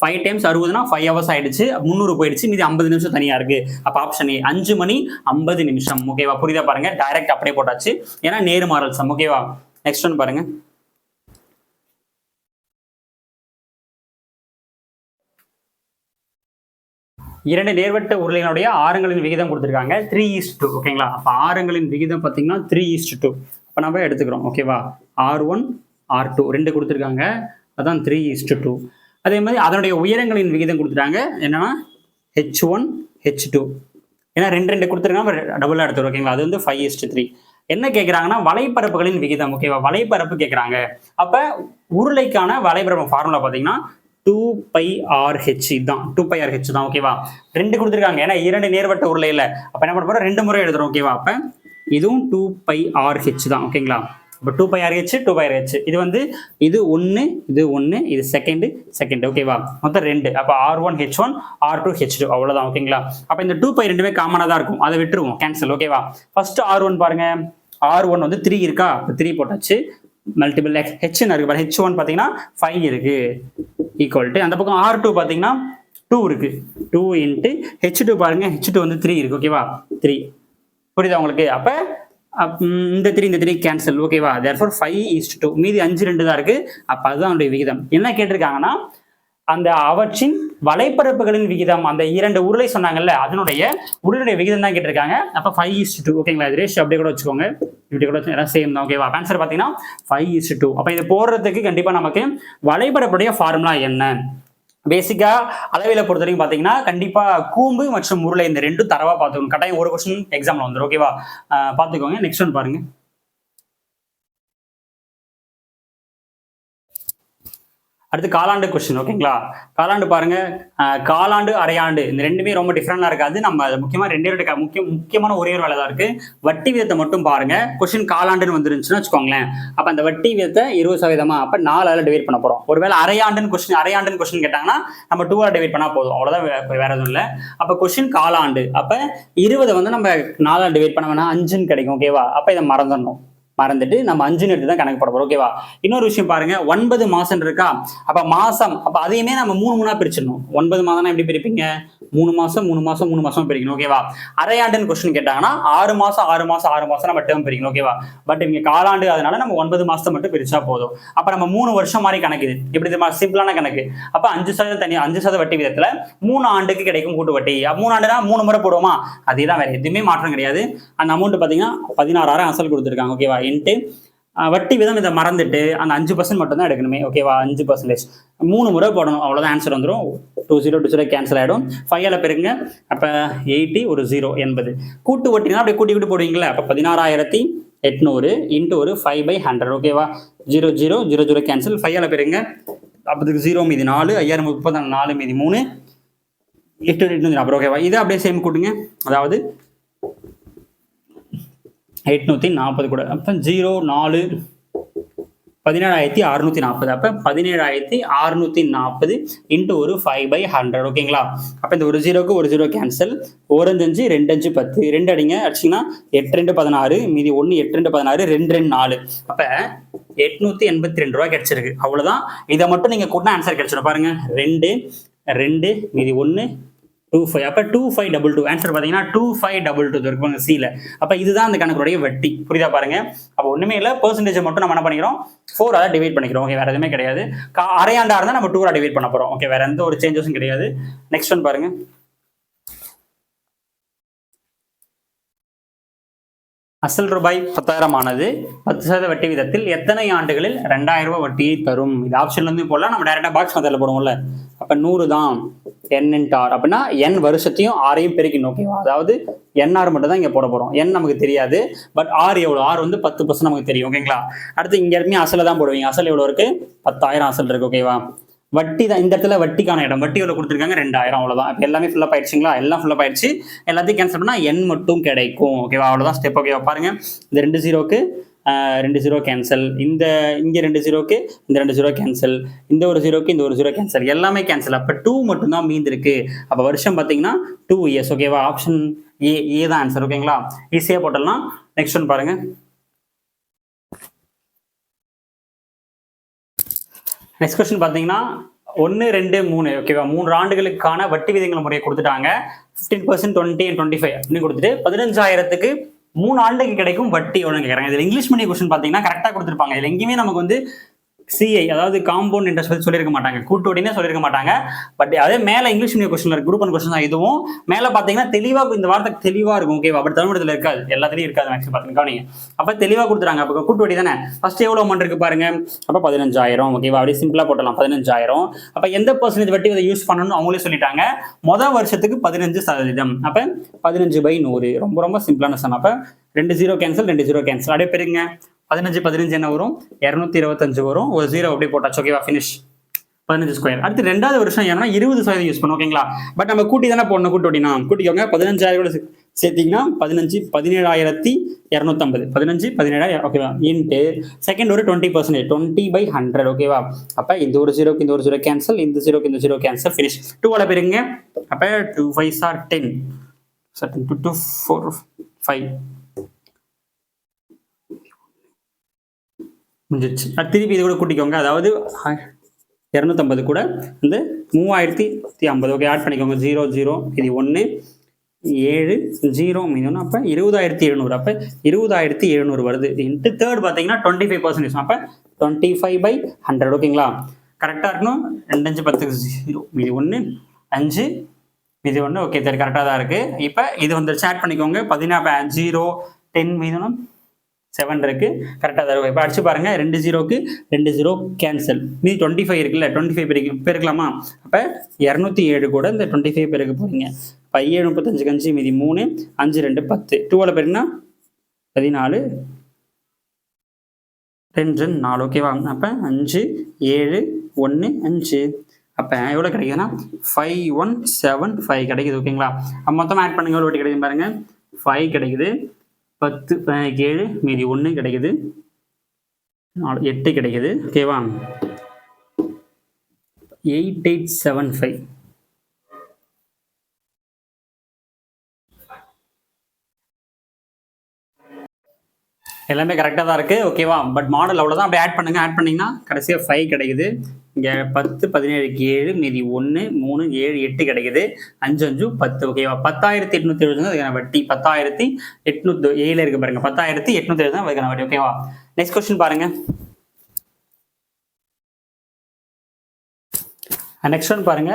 ஃபைவ் டைம்ஸ் அறுபதுனா ஃபைவ் ஹவர்ஸ் ஆயிடுச்சு. முந்நூறு போயிடுச்சு. மீதி ஐம்பது நிமிஷம் தனியா இருக்கு. அப்போ ஆப்ஷன் ஏ அஞ்சு மணி ஐம்பது நிமிஷம். ஓகேவா புரியுதா பாருங்க? டைரக்ட் அப்படியே போட்டாச்சு. ஏன்னா நேர்மாறல் சம் ஓகேவா நெக்ஸ்ட் ஒன் பாருங்க. இரண்டு நேர்வட்ட உருளைகளுடைய ஆரங்களின் விகிதம் கொடுத்துருக்காங்க. த்ரீ ஈஸ்ட் டூ ஓகேங்களா அப்போ ஆரங்களின் விகிதம் பார்த்தீங்கன்னா த்ரீ ஈஸ்ட் டூ அப்போ நம்ம எடுத்துக்கிறோம் ஓகேவா ஆர் ஒன் ஆர் டூ ரெண்டு கொடுத்துருக்காங்க. அதான் த்ரீ ஈஸ்ட் டூ அதே மாதிரி அதனுடைய உயரங்களின் விகிதம் கொடுத்துட்டாங்க. என்னன்னா ஹெச் ஒன் ஹெச் டூ ஏன்னா ரெண்டு ரெண்டு கொடுத்துருக்காங்க டபுளாக எடுத்துரும் ஓகேங்களா அது வந்து ஃபைவ் ஈஸ்ட் த்ரீ என்ன கேட்குறாங்கன்னா வலைப்பரப்புகளின் விகிதம் ஓகேவா வலைப்பரப்பு கேட்குறாங்க அப்போ உருளைக்கான வலைப்பரப்பு ஃபார்முலா பார்த்தீங்கன்னா டூ பை ஆர்ஹெச் தான். டூ பை ஆர்ஹெச் தான் ஓகேவா ரெண்டு கொடுத்துருக்காங்க. ஏன்னா இரண்டு நேர்வட்ட உருளையில் அப்போ என்ன பண்ண போகிறோம் ரெண்டு முறை எழுதுறோம் ஓகேவா அப்போ இதுவும் டூ பை ஆர்ஹெச் தான் ஓகேங்களா இப்போ two pi RH two pi R H இது வந்து இது ஒன்று இது ஒன்று இது செகண்டு செகண்ட் ஓகேவா மொத்தம் ரெண்டு. அப்போ R one H one R two H two அவ்வளோதான் ஓகேங்களா அப்போ இந்த டூ பை ரெண்டுமே காமனாக தான் இருக்கும். அதை விட்டுருவோம். கேன்சல் ஓகேவா ஃபர்ஸ்ட் ஆர் ஒன் பாருங்க. ஆர் ஒன் வந்து த்ரீ இருக்கா? இப்போ த்ரீ போட்டாச்சு. மல்டிபிள் எக்ஸ் ஹெச்னு இருக்கு பட் ஹெச் ஒன் பார்த்தீங்கன்னா ஃபைவ் இருக்கு. ஈக்குவல் டு அந்த பக்கம் ஆர் டூ பார்த்தீங்கன்னா டூ இருக்கு. டூ இன்ட்டு ஹெச் டூ பாருங்க. ஹெச் டூ வந்து த்ரீ இருக்கு ஓகேவா த்ரீ புரியுதா உங்களுக்கு? அப்போ இந்த த்ரீ இந்த த்ரீ கேன்சல் ஓகேவா there four five is two மீதி அஞ்சு ரெண்டு தான் இருக்கு. அப்போ அதுதான் அவனுடைய விகிதம். என்ன கேட்டிருக்காங்கன்னா அந்த அவற்றின் வலைப்பரப்புகளின் விகிதம் அந்த இரண்டு உருளை சொன்னாங்கல்ல அதனுடைய உருளுடைய விகிதம் தான் கேட்டிருக்காங்க. அப்போ ஃபைவ் இஸ்ட் டூ ஓகேங்களா இது ரேஷியோ அப்படியே கூட வச்சுக்கோங்க. இப்படி கூட எல்லாம் சேம் தான் ஓகேவா ஆன்சர் பார்த்தீங்கன்னா ஃபைவ் இஸ்ட் டூ அப்போ இது போடுறதுக்கு கண்டிப்பாக நமக்கு வலைப்பரப்புடைய ஃபார்முலா என்ன? பேசிக்கா அளவில பொறுத்த வரைக்கும் பாத்தீங்கன்னா கண்டிப்பா கூம்பு மற்றும் உருளை இந்த ரெண்டும் தரவா பார்த்துக்கணும். கட்டாயம் ஒரு கொஸ்டின் எக்ஸாம்ல வந்துடும் ஓகேவா பார்த்துக்கோங்க நெக்ஸ்ட் ஒன் பாருங்க. அடுத்து காலாண்டு கொஸ்டின் ஓகேங்களா காலாண்டு பாருங்க. காலாண்டு அரையாண்டு இந்த ரெண்டுமே ரொம்ப டிஃப்ரெண்டா இருக்காது. நம்ம முக்கியமா ரெண்டே ரெண்டு முக்கிய முக்கியமான ஒரே ஒரு வேலை தான் இருக்கு. வட்டி விதத்தை மட்டும் பாருங்க. கொஸ்டின் காலாண்டுன்னு வந்துருந்துச்சுன்னு வச்சுக்கோங்களேன். அப்ப அந்த வட்டி விதத்தை இருபது சதவீதமா அப்ப நாலால டிவைட் பண்ண போறோம். ஒருவேளை அரையாண்டுன்னு கொஸ்டின் அரையாண்டுன்னு கொஸ்டின் கேட்டாங்கன்னா நம்ம டூ டிவைட் பண்ணா போதும். அவ்வளவுதான் வேற எதுவும் இல்லை. அப்ப கொஸ்டின் காலாண்டு. அப்ப இருபதை வந்து நம்ம நாலால் டிவைட் பண்ண வேணா அஞ்சுன்னு கிடைக்கும் ஓகேவா அப்ப இதை மறந்துடணும். மறந்துட்டு நம்ம அஞ்சுன்னு எடுத்து தான் கணக்கு போட போறோம். ஓகேவா இன்னொரு விஷயம் பாருங்க. ஒன்பது மாசம் இருக்கா? அப்ப மாசம் அப்ப அதையுமே நம்ம மூணு மூணா பிரிச்சிடணும். ஒன்பது மாதம்னா எப்படி பிரிப்பீங்க? மூணு மாசம் மூணு மாசம் மூணு மாசம் பிரிக்கணும் ஓகேவா அரையாண்டுன்னு கொஸ்டின் கேட்டாங்கன்னா ஆறு மாசம் ஆறு மாசம் ஆறு மாசம் நம்ம டேர்ம் பிரிக்கணும் ஓகேவா பட் இங்க காலாண்டு அதனால நம்ம ஒன்பது மாசத்தை மட்டும் பிரிச்சா போதும். அப்ப நம்ம மூணு வருஷம் மாதிரி கணக்கு இது. இப்படி தெரியுமா? சிம்பிளான கணக்கு. அப்ப அஞ்சு சதவீதம் தனி அஞ்சு சதவீத வட்டி விதத்துல மூணு ஆண்டுக்கு கிடைக்கும் கூட்டு வட்டி. மூணு ஆண்டுனா மூணு முறை போடுவோமா? அதே தான் வேற எதுவுமே மாற்றம் கிடையாது. அந்த அமௌண்ட் பாத்தீங்கன்னா பதினாறாயிரம் அசல் கொடுத்துருக்காங்க ஓகேவா இன்ட்டு வட்டி விதம் இதை மறந்துட்டு அந்த அஞ்சு பர்சன்ட் மட்டும் தான் எடுக்கணுமே ஓகேவா அஞ்சு பர்சன்டேஜ் மூணு முறை போடணும். அவ்வளோதான் ஆன்சர் வந்துடும் two zero two zero cancel ஆகிடும் ஃபைவ்ல பெருங்க அப்போ எயிட்டி ஒரு ஜீரோ எண்பது கூட்டு வட்டினா அப்படியே கூட்டி கூட்டி போடுவீங்களா. அப்போ பதினாறாயிரத்தி எட்நூறு இன்ட்டு ஒரு ஃபைவ் பை ஹண்ட்ரட் ஓகேவா zero zero zero zero cancel ஃபைவ்ல பெருங்க அப்போதுக்கு ஜீரோ மீதி நாலு ஐயாயிரம் முப்பத்தி நாலு மீதி மூணு. எட்டு எட்டு அப்புறம் ஓகேவா இதை அப்படியே சேம் கூட்டுங்க. அதாவது எட்நூற்றி நாற்பது கூட. அப்போ ஜீரோ நாலு பதினேழாயிரத்தி அறுநூத்தி நாற்பது அப்போ பதினேழாயிரத்தி அறுநூத்தி நாற்பது இன்ட்டு ஒரு ஃபைவ் பை ஹண்ட்ரட் ஓகேங்களா அப்போ இந்த ஒரு ஜீரோக்கு ஒரு ஜீரோ கேன்சல் ஓரஞ்சு ரெண்டு அஞ்சு பத்து. ரெண்டு அடிங்க அடிச்சிங்கன்னா எட்டு ரெண்டு பதினாறு மீதி ஒன்று எட்டு ரெண்டு பதினாறு ரெண்டு ரெண்டு நாலு. அப்போ எட்நூத்தி எண்பத்தி ரெண்டு ரூபா கிடைச்சிருக்கு. அவ்வளோதான் இதை மட்டும் நீங்கள் கூட்டினா ஆன்சர் கிடைச்சிடும் பாருங்க. ரெண்டு ரெண்டு மீதி ஒன்று டூ ஃபைவ் அப்போ two five double two answer பார்த்தீங்கன்னா டூ ஃபைவ் டபுள் டூ இருப்பாங்க சியில் அப்போ இதுதான் அந்த கணக்குடைய வட்டி. புரியுதா பாருங்க? அப்போ ஒன்றுமே இல்லை பெர்சன்டேஜ் மட்டும் நம்ம என்ன பண்ணிக்கிறோம்? ஃபோர் அதை டிவைட் பண்ணிக்கிறோம். ஓகே வேற எதுவுமே கிடையாது. கா இருந்தால் நம்ம டூரா டிவைட் பண்ண போகிறோம் ஓகே வேற எந்த ஒரு சேஞ்சஸும் கிடையாது. நெக்ஸ்ட் ஒன் பாருங்க. அசல் ரூபாய் பத்தாயிரம் ஆனது பத்து சதவீத வட்டி விதத்தில் எத்தனை ஆண்டுகளில் ரெண்டாயிரம் ரூபாய் வட்டியை தரும்? இது ஆப்ஷன்ல இருந்து போடலாம். நம்ம டேரக்டா பாக்ஸ் மதத்தில் போடுவோம்ல. அப்ப நூறு தான். என் இன்ட் ஆர் அப்படின்னா என் வருஷத்தையும் ஆரையும் பெருக்கணும் ஓகேவா அதாவது என்ஆர் மட்டும் தான் இங்க போட போறோம். என் நமக்கு தெரியாது. பட் ஆர் எவ்வளோ ஆர் வந்து பத்து பர்சன்ட் நமக்கு தெரியும். ஓகேங்களா அடுத்து இங்க இருந்து அசல தான் போடுவீங்க. அசல் எவ்வளோ இருக்கு? பத்தாயிரம் அசல் இருக்கு. ஓகேவா வட்டி தான் இந்த இடத்துல வட்டிக்கான இடம். வட்டி எவ்வளோ கொடுத்துருக்காங்க? ரெண்டாயிரம் அவ்வளோதான் இப்போ எல்லாமே ஃபுல்லாக ஆயிடுச்சுங்களா எல்லாம் ஃபுல்லாக ஆயிடுச்சு எல்லாத்தையும் கேன்சல் பண்ணால் என் மட்டும் கிடைக்கும். ஓகேவா அவ்வளோதான் ஸ்டெப் ஓகேவா பாருங்க. இந்த ரெண்டு ஜீரோக்கு ரெண்டு ஜீரோ கேன்சல் இந்த இங்கே ரெண்டு ஜீரோக்கு இந்த ரெண்டு ஜீரோ கேன்சல் இந்த ஒரு ஜீரோக்கு இந்த ஒரு ஜீரோ கேன்சல் எல்லாமே கேன்சல் அப்போ டூ மட்டும்தான் மீந்திருக்கு. அப்போ வருஷம் பார்த்தீங்கன்னா டூ இயர்ஸ் ஓகேவா ஆப்ஷன் ஏ ஏ தான் ஆன்சர் ஓகேங்களா ஈஸியாக போட்டலாம் நெக்ஸ்ட் ஒன் பாருங்க. நெக்ஸ்ட் கொஸ்டின் பார்த்தீங்கன்னா ஒன்று ரெண்டு மூணு ஓகேவா மூன்று ஆண்டுகளுக்கான வட்டி விதிகள் முறையை கொடுத்துட்டாங்க. Fifteen percent twenty twenty five அப்படின்னு கொடுத்துட்டு பதினஞ்சாயிரத்துக்கு மூணு ஆண்டுக்கு கிடைக்கும் வட்டி எவ்வளோ கேட்குறாங்க இதில் இங்கிலீஷ் மீடியம் கொஸ்டின் பார்த்தீங்கன்னா கரெக்டாக கொடுத்துருப்பாங்க. இதில் எங்கேயுமே நமக்கு வந்து சிஐ அதாவது காம்பவுண்ட் இன்ட்ரெஸ்ட் பற்றி சொல்லியிருக்க மாட்டாங்க. கூட்டு சொல்லியிருக்க மாட்டாங்க. பட் அதே மேலே English medium question group one question தான் இதுவும். மேலே பார்த்தீங்கன்னா தெளிவாக இந்த வார்த்தை தெளிவாக இருக்கும் ஓகேவா அப்படி தமிழ் இருக்காது. எல்லாத்துலையும் இருக்காது மேக்ஸிமம் பார்த்தீங்கன்னா கவனிங்க. அப்போ தெளிவாக கொடுத்துறாங்க. அப்போ கூட்டு வட்டி தானே? ஃபர்ஸ்ட் எவ்வளோ அமௌண்ட் இருக்குது பாருங்க. அப்போ பதினஞ்சாயிரம் ஓகேவா அப்படியே சிம்பிளாக போட்டலாம் பதினஞ்சாயிரம். அப்போ எந்த பர்சன்டேஜ் வட்டி இதை யூஸ் பண்ணணும்னு அவங்களே சொல்லிட்டாங்க. மொதல் வருஷத்துக்கு பதினஞ்சு சதவீதம். அப்போ பதினஞ்சு பை நூறு. ரொம்ப ரொம்ப சிம்பிளான சம் அப்போ ரெண்டு ஜீரோ கேன்சல் ரெண்டு ஜீரோ கேன்சல் அப்படியே பெருங்க பதினஞ்சு பதினஞ்சு என்ன வரும்? இரநூத்தி இருபத்தஞ்சு வரும். ஒரு ஜீரோ அப்படியே போட்டாச்சு. ஓகேவா ஃபினிஷ் பதினஞ்சு ஸ்கொயர் அடுத்து ரெண்டாவது வருஷம் ஏன்னா இருபது சதவீதம் யூஸ் பண்ணும் ஓகேங்களா பட் நம்ம கூட்டி தானே போடணும் கூட்டி அப்படின்னா கூட்டிக்கோங்க. பதினஞ்சாயிரம் கூட சேர்த்தீங்கன்னா பதினஞ்சு பதினேழாயிரத்தி இரநூத்தம்பது. பதினஞ்சு பதினேழாயிரம் ஓகேவா இன்ட்டு செகண்ட் ஒரு twenty percentage twenty by hundred ஓகேவா அப்போ இந்த ஒரு ஜீரோக்கு இந்த ஒரு ஜீரோ கேன்சல் இந்த ஜீரோக்கு இந்த ஜீரோ கேன்சல் ஃபினிஷ் டூவோட பெருங்க அப்போ two five are ten sir two two four five முடிஞ்சிச்சு திருப்பி இது கூட கூட்டிக்கோங்க. அதாவது இரநூத்தம்பது கூட வந்து மூவாயிரத்தி நூற்றி ஐம்பது. ஓகே ஆட் பண்ணிக்கோங்க. ஜீரோ ஜீரோ இது ஒன்று ஏழு ஜீரோ மீதி ஒன்று அப்போ இருபதாயிரத்தி எழுநூறு. அப்போ இருபதாயிரத்தி எழுநூறு வருது. இன்ட்டு தேர்ட் பார்த்தீங்கன்னா டுவெண்ட்டி ஃபைவ் பர்சன்டேஜ் அப்போ டுவெண்ட்டி ஃபைவ் பை ஹண்ட்ரட் ஓகேங்களா கரெக்டாக இருக்கணும்? ரெண்டு அஞ்சு பத்துக்கு ஜீரோ மீதி ஒன்று அஞ்சு இது ஒன்று ஓகே சரி கரெக்டாக தான் இருக்குது இப்போ இது வந்து சேட் பண்ணிக்கோங்க. பதினா ஜீரோ டென் மீதி ஒன்று செவன் இருக்கு. கரெக்டாக தருவோம் இப்போ அடிச்சு பாருங்க. ரெண்டு ஜீரோக்கு ரெண்டு ஜீரோ கேன்சல் மீதி டுவெண்ட்டி ஃபைவ் இருக்குல்ல. டுவெண்ட்டி ஃபைவ் பெருக்கு பெருக்கலாமா? அப்போ இரநூத்தி ஏழு கூட இந்த டுவெண்ட்டி ஃபைவ் பேருக்கு போகிறீங்க இப்போ ஏழு முப்பத்தஞ்சு கஞ்சி மீதி மூணு அஞ்சு ரெண்டு பத்து. டூவில் பெருக்குன்னா? பதினாலு. ரெண்டு நாலு. ஓகேவா அப்போ அஞ்சு ஏழு ஒன்று அஞ்சு. அப்போ எவ்வளோ கிடைக்குதுன்னா? ஃபைவ் ஒன் செவன் ஃபைவ் கிடைக்குது. ஓகேங்களா மொத்தமாக ஆட் பண்ணுங்க. எவ்வளோ வட்டி கிடைக்குது பாருங்கள் ஃபைவ் கிடைக்குது. பத்து பதினஞ்சு ஏழு மீதி ஒன்று கிடைக்குது. நாலு எட்டு கிடைக்குது. ஓகேவா எயிட் எயிட் செவன் ஃபைவ் எல்லாமே கரெக்டாக தான் இருக்குது ஓகேவா பட் மாடல் அவ்வளோதான் அப்படியே ஆட் பண்ணுங்க. ஆட் பண்ணிங்கன்னா கடைசியாக ஃபைவ் கிடைக்குது. இங்கே பத்து பதினேழுக்கு ஏழு மீதி ஒன்று மூணு ஏழு எட்டு கிடைக்குது. அஞ்சு அஞ்சு பத்து. ஓகேவா பத்தாயிரத்தி எட்நூத்தி எழுபது அதுக்கான வட்டி. பத்தாயிரத்தி எட்நூத்தி ஏழு இருக்கு பாருங்க. பத்தாயிரத்தி எட்நூத்தி எழுபது அதுக்கான வட்டி. ஓகேவா நெக்ஸ்ட் கொஸ்டின் பாருங்க. நெக்ஸ்ட் ஒன் பாருங்க.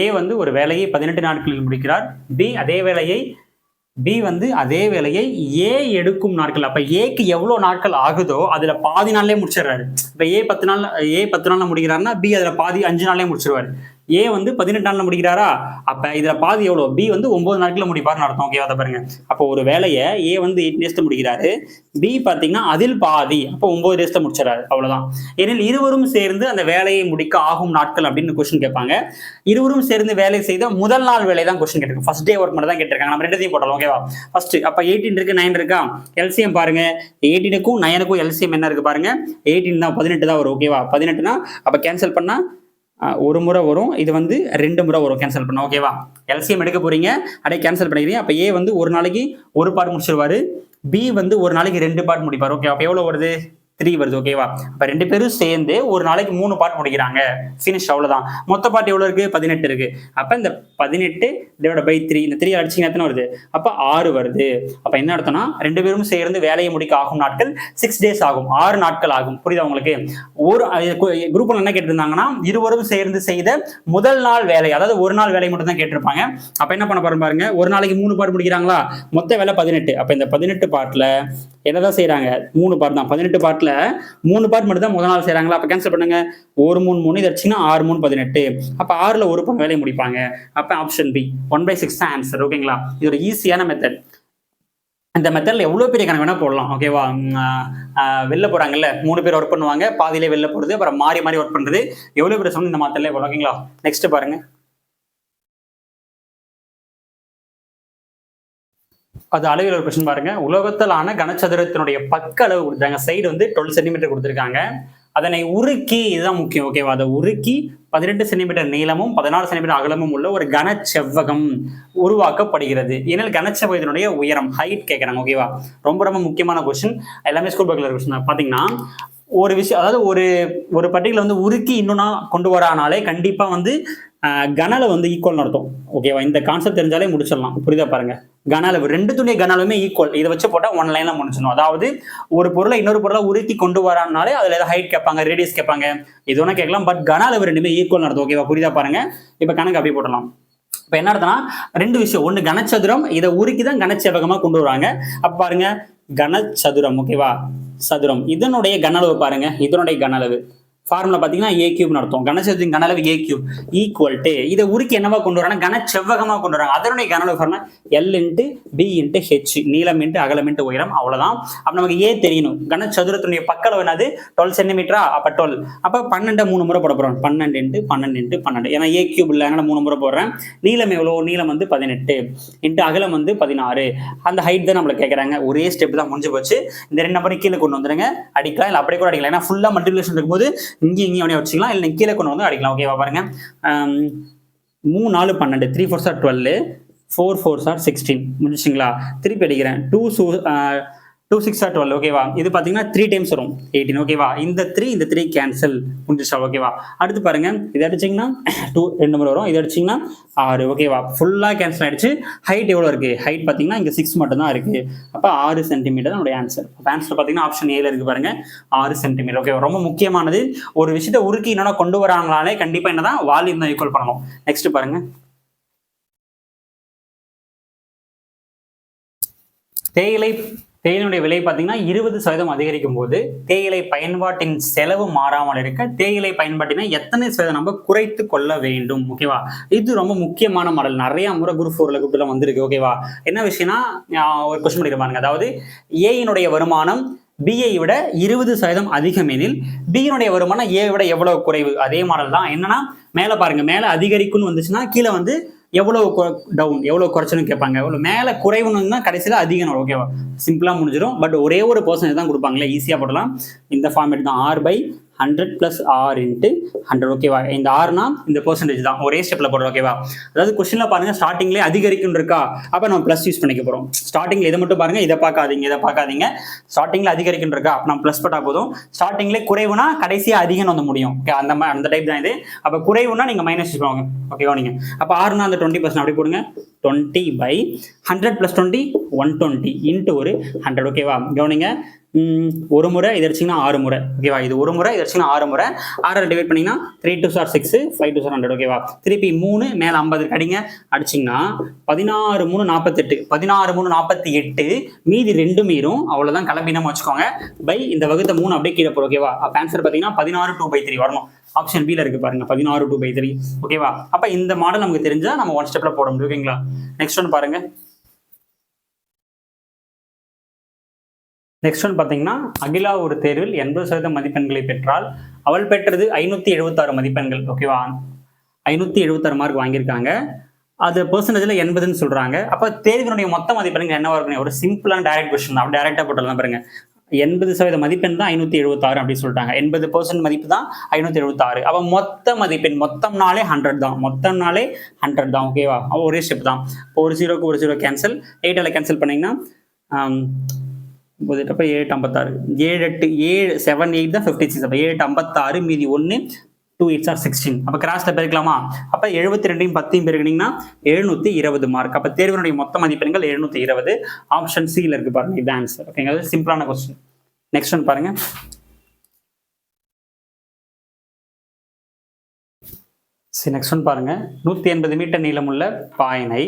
ஏ வந்து ஒரு வேலையை பதினெட்டு நாட்களில் முடிக்கிறார். பி அதே வேலையை பி வந்து அதே வேலையை ஏ எடுக்கும் நாட்கள். அப்ப ஏக்கு எவ்வளவு நாட்கள் ஆகுதோ அதுல பாதி நாள்லயே முடிச்சிடுறாரு. இப்ப ஏ பத்து நாள் ஏ பத்து நாள்ல முடிக்கிறாருன்னா பி அதுல பாதி அஞ்சு நாள்லயே முடிச்சிருவாரு. ஏ வந்து பதினெட்டு நாள்ல முடிக்கிறாரா? அப்ப இதுல பாதி எவ்வளவு? பி வந்து ஒன்பது நாட்களில் முடிப்பாருன்னு அர்த்தம். ஓகேவா அதை பாருங்க. அப்போ ஒரு வேலையை ஏ வந்து எயிட் டேஸ்ல முடிக்கிறாரு. பி பாத்தீங்கன்னா அதில் பாதி. அப்போ ஒன்பது டேஸ்ல முடிச்சிடறாரு. அவ்வளவுதான். ஏனில் இருவரும் சேர்ந்து அந்த வேலையை முடிக்க ஆகும் நாட்கள் அப்படின்னு கொஸ்டின் கேட்பாங்க. இருவரும் சேர்ந்து வேலை செய்த முதல் நாள் வேலை தான் கொஸ்டின் கேட்டிருக்காங்க ஃபர்ஸ்ட் டே ஒர்க் மட்டும் தான் கேட்டிருக்காங்க. நம்ம ரெண்டுத்தையும் போடலாம் ஓகேவா ஃபர்ஸ்ட் அப்ப எயிட்டீன் இருக்கு நைன் இருக்கா? எல்சிஎம் பாருங்க. எயிட்டீனுக்கும் நைனுக்கும் எல்சிஎம் என்ன இருக்கு பாருங்க? எயிட்டீன் தான் பதினெட்டு தான் வரும். ஓகேவா பதினெட்டுனா அப்ப கேன்சல் பண்ணா ஒரு முறை வரும். இது வந்து ரெண்டு முறை வரும். கேன்சல் பண்ண. ஓகேவா எல்சிஎம் எடுக்க போறீங்க. அப்படியே கேன்சல் பண்ணிக்கிறீங்க. அப்போ ஏ வந்து ஒரு நாளைக்கு ஒரு பார்ட் முடிச்சிருவாரு. பி வந்து ஒரு நாளைக்கு ரெண்டு பார்ட் முடிப்பார். ஓகே அப்போ எவ்வளோ வருது? த்ரீ வருது ஓகேவா இப்போ ரெண்டு பேரும் சேர்ந்து ஒரு நாளைக்கு மூணு பார்ட் முடிக்கிறாங்க. ஃபினிஷ் அவ்வளோதான் மொத்த பார்ட் எவ்வளோ இருக்குது பதினெட்டு இருக்கு. அப்போ இந்த பதினெட்டு டிவைட் பை த்ரீ இந்த த்ரீ அடிச்சிங்க எத்தனை வருது? அப்போ ஆறு வருது. அப்போ என்ன அர்த்தம்னா ரெண்டு பேரும் சேர்ந்து வேலையை முடிக்க ஆகும் நாட்கள் சிக்ஸ் டேஸ் ஆகும். ஆறு நாட்கள் ஆகும். புரியுதா உங்களுக்கு? ஒரு குரூப்பில் என்ன கேட்டிருந்தாங்கன்னா இருவரும் சேர்ந்து செய்த முதல் நாள் வேலை அதாவது ஒரு நாள் வேலை மட்டும் தான் கேட்டிருப்பாங்க. அப்போ என்ன பண்ண பாருங்க பாருங்க ஒரு நாளைக்கு மூணு பார்ட் முடிக்கிறாங்களா? மொத்த வேலை பதினெட்டு. அப்போ இந்த பதினெட்டு பார்ட்ல என்னதான் செய்கிறாங்க மூணு பார்ட் தான். பதினெட்டு மூணு பார்ட் மட்டும் தான் முதல் நாள் செய்கிறாங்களா அப்ப கேன்சல் பண்ணுங்க. ஒரு மூணு மூணு இது அடிச்சீங்கன்னா ஆறு மூணு பதினெட்டு. அப்ப ஆறுல ஒரு பங்கு வேலையை முடிப்பாங்க. அப்ப option B one by six தான் ஆன்சர் ஓகேங்களா இது ஒரு ஈஸியான மெத்தட் இந்த மெத்தட்ல எவ்வளோ பெரிய கணக்கு வேணா போடலாம் ஓகேவா வெளில போறாங்கல்ல. மூணு பேர் ஒர்க் பண்ணுவாங்க. பாதியிலே வெளில போறது அப்புறம் மாறி மாறி ஒர்க் பண்றது. எவ்வளோ பேர் சொன்ன இந்த மெத்தட்ல போடலாம் ஓகேங்களா நெக்ஸ்ட் பாருங்க. அது அளவில் ஒரு கொஸ்டின் பாருங்க. உலோகத்தாலான கனச்சதுரத்தினுடைய பக்க அளவு கொடுத்தாங்க. சைடு வந்து டுவெல் சென்டிமீட்டர் கொடுத்துருக்காங்க. அதனை உருக்கி இதுதான் முக்கியம் ஓகேவா அதை உருக்கி பதினெட்டு சென்டிமீட்டர் நீளமும் பதினாலு சென்டிமீட்டர் அகலமும் உள்ள ஒரு கனச்செவ்வகம் உருவாக்கப்படுகிறது. ஏனால் கனச்செவ்வகத்தினுடைய உயரம் ஹைட் கேட்குறாங்க ஓகேவா ரொம்ப ரொம்ப முக்கியமான கொஸ்டின் எல்லாமே ஸ்கூல் பக்கத்தில் கொஸ்டின் பார்த்தீங்கன்னா ஒரு விஷயம் அதாவது ஒரு ஒரு பர்டிகுலர் வந்து உருக்கி இன்னொன்னா கொண்டு வரானாலே கண்டிப்பா வந்து கனலை வந்து ஈக்குவல் நடத்தும். ஓகேவா இந்த கான்செப்ட் தெரிஞ்சாலே முடிச்சிடலாம். புரியுதா பாருங்க? கனளவு ரெண்டு துணி கனளவுமே ஈக்குவல் இதை வச்சு போட்டா ஒன் லைன்ல முடிச்சிடணும் அதாவது ஒரு பொருளை இன்னொரு பொருளை உருக்கி கொண்டு வரானாலே அதுல ஏதாவது ஹைட் கேட்பாங்க ரேடியஸ் கேட்பாங்க. இது ஒன்றா கேட்கலாம் பட் கன அளவு ரெண்டுமே ஈக்குவல் நடத்தும். ஓகேவா புரியுதா பாருங்க? இப்போ கணக்கு அப்படியே போடலாம் இப்போ என்ன அர்த்தம்னா ரெண்டு விஷயம். ஒன்று கனச்சதுரம் இதை உருக்கி தான் கனச்செவகமாக கொண்டு வருவாங்க. அப்போ பாருங்க கனச்சதுரம் ஓகேவா சதுரம். இதனுடைய கனளவு பாருங்க. இதனுடைய கனளவு ஃபார்முலா பார்த்தீங்கன்னா ஏ கியூப்னு அர்த்தம். கனசதுரத்தின் கனளவு ஏ கியூப் ஈக்குவல் டு இதை உருக்கி என்னவா கொண்டு வராங்கன்னா கன செவ்வகமாக கொண்டு வராங்க. அதனுடைய கனளவு அளவு L into B into H நீளம் இன்ட்டு அகலம் இன்ட்டு உயரம். அவ்வளோதான் அப்போ நமக்கு ஏ தெரியணும். கனச்சதுரத்தினுடைய பக்களவு என்னது? டுவெல் சென்டிமீட்டரா அப்போ டுவெல் அப்போ பன்னெண்டை மூணு முறை போட போகிறோம் பன்னெண்டு இன்ட்டு பன்னெண்டு இன்ட்டு பன்னெண்டு. ஏன்னா ஏ கியூப் இல்லை. மூணு முறை போடுறேன். நீளம் எவ்வளோ நீளம் வந்து பதினெட்டு. இன்ட்டு அகலம் வந்து பதினாறு. அந்த ஹைட் தான் நம்மளை கேட்குறாங்க ஒரே ஸ்டெப் தான் முடிஞ்சு போச்சு. இந்த ரெண்டு நம்பரும் கீழே கொண்டு வந்துருங்க. அடிக்கலாம். இல்லை அப்படியே கூட அடிக்கலாம். ஏன்னா ஃபுல்லாக மல்டிபிளேஷன் இருக்கும்போது இங்கே இங்கே அப்படியே வச்சுக்கலாம். இல்லை கீழே கொண்டு வந்து அடிக்கலாம். ஓகேவா பாருங்க. மூணு நாலு பன்னெண்டு. Three four are twelve four four are sixteen முடிச்சிங்களா திருப்பி அடிக்கிறேன். டூ சூ டூ சிக்ஸ் ஆர் டுவெல் ஓகேவா இது பார்த்தீங்கன்னா த்ரீ டைம்ஸ் வரும். எயிட்டீன் ஓகேவா இந்த த்ரீ இந்த த்ரீ கேன்சல் முடிஞ்சிச்சா ஓகேவா அடுத்து பாருங்க. இது அடிச்சிங்கன்னா டூ ரெண்டு முறை வரும். இது அடிச்சிங்கன்னா ஆறு ஓகேவா ஃபுல்லாக கேன்சல் ஆயிடுச்சு. ஹைட் எவ்வளோ இருக்கு? ஹைட் பார்த்தீங்கன்னா இங்கே சிக்ஸ் மட்டும் தான் இருக்கு. அப்போ ஆறு சென்டிமீட்டர் நம்மளுடைய ஆன்சர் அப்போ ஆன்சர் பார்த்தீங்கன்னா ஆப்ஷன் ஏல இருக்கு பாருங்க. ஆறு சென்டிமீட்டர் ஓகேவா ரொம்ப முக்கியமானது. ஒரு விஷயத்தை உருக்கி என்னன்னா கொண்டு வராங்களாலே கண்டிப்பாக என்னதான் வால்யூம் தான் ஈக்குவல் பண்ணணும். நெக்ஸ்ட் பாருங்க. தேயிலை தேயிலையுடைய விலை பார்த்தீங்கன்னா இருபது சதவீதம் அதிகரிக்கும் போது தேயிலை பயன்பாட்டின் செலவு மாறாமல் இருக்க தேயிலை பயன்பாட்டினை எத்தனை சதவீதம் நம்ம குறைத்து கொள்ள வேண்டும் ஓகேவா இது ரொம்ப முக்கியமான மாடல். நிறைய முறை குரூப் ஃபோர்ல குரூப்ல வந்திருக்கு ஓகேவா என்ன விஷயம்னா ஒரு கொஸ்டின் பண்ணிருப்பாங்க அதாவது ஏயினுடைய வருமானம் பிஐ விட இருபது சதவீதம் அதிகம் எனில் பியினுடைய வருமானம் ஏ விட எவ்வளவு குறைவு? அதே மாடல் தான். என்னன்னா மேலே பாருங்க. மேலே அதிகரிக்கும்னு வந்துச்சுன்னா கீழே வந்து எவ்வளவு டவுன் எவ்வளவு குறைச்சணும் கேட்பாங்க. எவ்வளவு மேலே குறைவுன்னு தான் கடைசியில் அதிகம் ஓகேவா சிம்பிளாக முடிஞ்சிடும் பட் ஒரே ஒரு பர்சன்டேஜ் தான் கொடுப்பாங்களே ஈஸியாக போடலாம். இந்த ஃபார்மேட் தான் R by hundred plus R into hundred ஓகேவா இந்த ஆறுனா இந்த பர்சன்டேஜ் தான். ஒரே ஸ்டெப்பில் போடுறோம். ஓகேவா அதாவது கொஸ்டினில் பாருங்கள் ஸ்டார்டிங்லேயே அதிகரிக்கும் இருக்கா? அப்போ நம்ம ப்ளஸ் யூஸ் பண்ணிக்க போகிறோம் ஸ்டார்டிங்கில் இதை மட்டும் பாருங்கள் இதை பார்க்காதீங்க இதை பார்க்காதீங்க. ஸ்டார்டிங்கில் அதிகரிக்கும் இருக்கா? அப்போ நம்ம ப்ளஸ் போட்டால் போதும். ஸ்டார்டிங்லேயே குறைவுனா கடைசியாக அதிகம்னு வந்து முடியும். ஓகே அந்த மாதிரி அந்த டைப் தான் இது. அப்போ குறைவுனா நீங்கள் மைனஸ் யூஸ் பண்ணுவாங்க. ஓகேவா நீங்கள் அப்போ ஆறுனா அந்த டுவெண்ட்டி பர்சன்ட் அப்படி போடுங்க. Twenty by hundred plus twenty one twenty into ஒரு ஹண்ட்ரட் ஓகேவா கவனிங்க. ஒரு முறை இது அடிச்சிங்கன்னா ஆறு முறை ஓகேவா இது ஒரு முறை இது அடிச்சிங்கன்னா ஆறு முறை. ஆறு டிவைட் பண்ணிங்கன்னா three two are six five two are hundred ஓகேவா திருப்பி மூணு மேலே ஐம்பது அடிங்க. அடிச்சிங்கன்னா பதினாறு மூணு நாற்பத்தெட்டு பதினாறு மூணு நாற்பத்தி எட்டு மீதி ரெண்டு மீறும். அவ்வளோதான் கிளம்பினோம் வச்சுக்கோங்க. பை இந்த வகுத்த மூணு அப்படியே கீழே போகிறோம் ஓகேவா அப்போ ஆன்சர் பார்த்தீங்கன்னா பதினாறு டூ பை த்ரீ வரணும். ஆப்ஷன் பியில் இருக்கு பாருங்க பதினாறு டூ பை த்ரீ ஓகேவா அப்போ இந்த மாடல் நமக்கு தெரிஞ்சா நம்ம ஒன் ஸ்டெப்பில் போட முடியும் ஓகேங்களா நெக்ஸ்ட் ஒன் பாருங்க. நெக்ஸ்ட் ஒன் பார்த்தீங்கன்னா அகிலா ஒரு தேர்வில் எண்பது சதவீத மதிப்பெண்களை பெற்றால் அவள் பெற்றது ஐநூற்றி எழுபத்தாறு மதிப்பெண்கள். ஓகேவா ஐநூற்றி எழுபத்தாறு மார்க் வாங்கியிருக்காங்க. அது பெர்சன்டேஜில் எண்பதுன்னு சொல்கிறாங்க அப்போ தேர்வினுடைய மொத்த மதிப்பெண்கள் என்னவாக இருக்கணும் ஒரு சிம்பிளான டைரக்ட் கொஸ்டின் அப்படி டேரெக்டாக போட்டுடலாம் பாருங்க. எண்பது சதவீத மதிப்பெண் தான் ஐநூற்றி எழுபத்தாறு அப்படின்னு சொல்லிட்டாங்க. எண்பது பர்சன்ட் மதிப்பு தான் ஐநூற்றி எழுபத்தாறு அப்போ மொத்த மதிப்பெண் மொத்தம்னாலே ஹண்ட்ரட் தான். மொத்தம்னாலே ஹண்ட்ரட் தான். ஓகேவா ஒரே ஸ்டெப் தான். இப்போ ஒரு ஜீரோக்கு ஒரு ஜீரோ கேன்சல் எயிட்டில் கேன்சல் பண்ணிங்கன்னா அப்போ ஏழு எட்டு ஐம்பத்தாறு. ஏழு எட்டு ஏழு செவன் எயிட் தான் ஃபிஃப்டி சிக்ஸ் அப்போ ஏழு எட்டு ஐம்பத்தாறு மீதி ஒன்று டூ எயிட்ஸ் ஆர் சிக்ஸ்டீன் அப்போ கிராஸில் பெருக்கலாமா? அப்போ எழுபத்தி ரெண்டையும் பத்தையும் பெருக்கினீங்கன்னா எழுநூற்றி இருபது மார்க் அப்போ தேர்வினுடைய மொத்த மதிப்பெண்கள் எழுநூற்றி இருபது. ஆப்ஷன் சியில் இருக்கு பாருங்க இது ஆன்சர் ஓகேங்க அது சிம்பிளான கொஸ்டின் நெக்ஸ்ட் ஒன் பாருங்க. சரி நெக்ஸ்ட் ஒன் பாருங்க. நூற்றி எண்பது மீட்டர் நீளமுள்ள பாயனை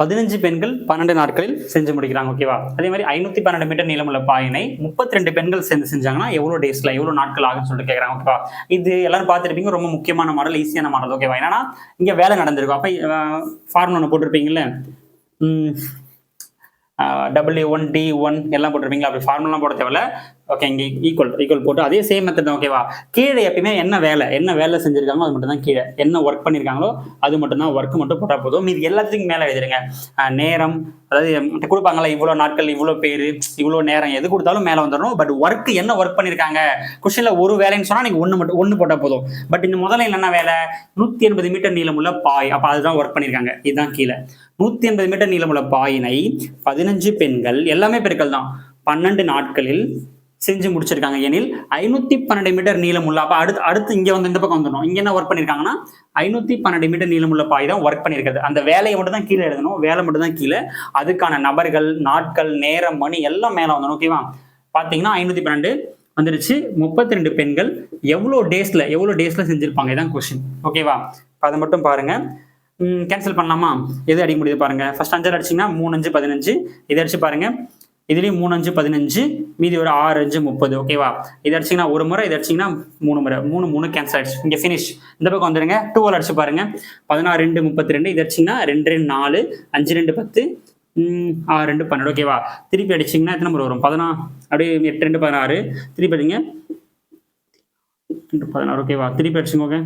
பதினஞ்சு பெண்கள் பன்னெண்டு நாட்களில் செஞ்சு முடிக்கிறாங்க ஓகேவா அதே மாதிரி ஐநூத்தி பன்னெண்டு மீட்டர் நீளமுள்ள பாயினை முப்பத்தி ரெண்டு பெண்கள் சேர்ந்து செஞ்சாங்கன்னா எவ்வளவு டேஸ்ல எவ்வளவு நாட்கள் ஆகும்னு சொல்லிட்டு கேட்கறாங்க ஓகேவா இது எல்லாரும் பார்த்துருப்பீங்க ரொம்ப முக்கியமான மாடல் ஈஸியான மாடல் ஓகேவா ஏன்னா இங்க வேலை நடந்திருக்கும். அப்ப ஃபார்ம் ஒன்று போட்டிருப்பீங்கல்ல? டபிள்யூ ஒன் டி ஒன் எல்லாம் போட்டிருப்பீங்களா? அப்படி ஃபார்முலாம் போட தேவையில்ல. ஓகே இங்கே ஈக்குவல் ஈக்குவல் போட்டு அதே சேம் மெத்தட் தான் ஓகேவா கீழே எப்பயுமே என்ன வேலை என்ன வேலை செஞ்சிருக்காங்களோ அது மட்டும் தான் கீழே. என்ன ஒர்க் பண்ணியிருக்காங்களோ அது மட்டும் தான் ஒர்க் மட்டும் போட்டால் போதும். மீதி எல்லாத்துக்கும் மேலே எழுதிருங்க. நேரம் அதாவது கொடுப்பாங்களா இவ்வளோ நாட்கள் இவ்வளோ பேர் இவ்வளோ நேரம் எது கொடுத்தாலும் மேலே வந்துடணும். பட் ஒர்க் என்ன ஒர்க் பண்ணியிருக்காங்க கொஸ்டினில் ஒரு வேலைன்னு சொன்னால் நீங்கள் ஒன்று மட்டும் ஒன்று போட்டால் போதும். பட் இந்த முதல்ல என்ன வேலை? நூற்றி எண்பது மீட்டர் நீளமுள்ள பாய். அப்போ அதுதான் ஒர்க் பண்ணியிருக்காங்க இதுதான் கீழே. நூற்றி எண்பது மீட்டர் நீளமுள்ள பாயினை பதினஞ்சு பெண்கள் எல்லாமே பெருக்கள் தான் பன்னெண்டு நாட்களில் செஞ்சு முடிச்சிருக்காங்க. எனில் ஐநூத்தி பன்னெண்டு மீட்டர் நீளமுள்ள அப்போ அடுத்து அடுத்து இங்க வந்து இந்த பக்கம் வந்துடணும். இங்க என்ன ஒர்க் பண்ணிருக்காங்கன்னா ஐநூத்தி பன்னெண்டு மீட்டர் நீளமுள்ள பாய் தான் ஒர்க் பண்ணிருக்காது. அந்த வேலையை மட்டும் தான் கீழே எழுதணும். வேலை மட்டும் தான் கீழே. அதுக்கான நபர்கள் நாட்கள் நேரம் மணி எல்லாம் மேல வந்துடும் ஓகேவா பாத்தீங்கன்னா ஐநூத்தி பன்னெண்டு வந்துருச்சு. முப்பத்தி ரெண்டு பெண்கள் எவ்வளோ டேஸ்ல எவ்வளோ டேஸ்ல செஞ்சிருப்பாங்க? இதான் கொஸ்டின் ஓகேவா அதை மட்டும் பாருங்க. கேன்சல் பண்ணலாமா? எது அடிக்க முடியுது பாருங்க. ஃபர்ஸ்ட் அஞ்சல் அடிச்சிங்கன்னா மூணு அஞ்சு பதினஞ்சு. இதை அடிச்சு பாருங்க. இதுலேயும் மூணு அஞ்சு பதினஞ்சு மீதி ஒரு ஆறு அஞ்சு முப்பது ஓகேவா இது அடிச்சிங்கன்னா ஒரு முறை இது அடிச்சிங்கன்னா மூணு முறை. மூணு மூணு கேன்சல் ஆயிடுச்சு. இங்கே ஃபினிஷ் இந்த பக்கம் வந்துடுங்க டூவல் அடிச்சு பாருங்க. பதினாறு ரெண்டு முப்பத்தி ரெண்டு இது அடிச்சிங்கன்னா ரெண்டு ரெண்டு நாலு அஞ்சு ரெண்டு பத்து ஆறு ரெண்டு பன்னெண்டு ஓகேவா திருப்பி அடிச்சிங்கன்னா எத்தனை நம்பர் வரும்? பதினா அப்படியே எட்டு ரெண்டு பதினாறு. திருப்பி அடிங்க ரெண்டு பதினாறு ஓகேவா திருப்பி அடிச்சுக்கோங்க.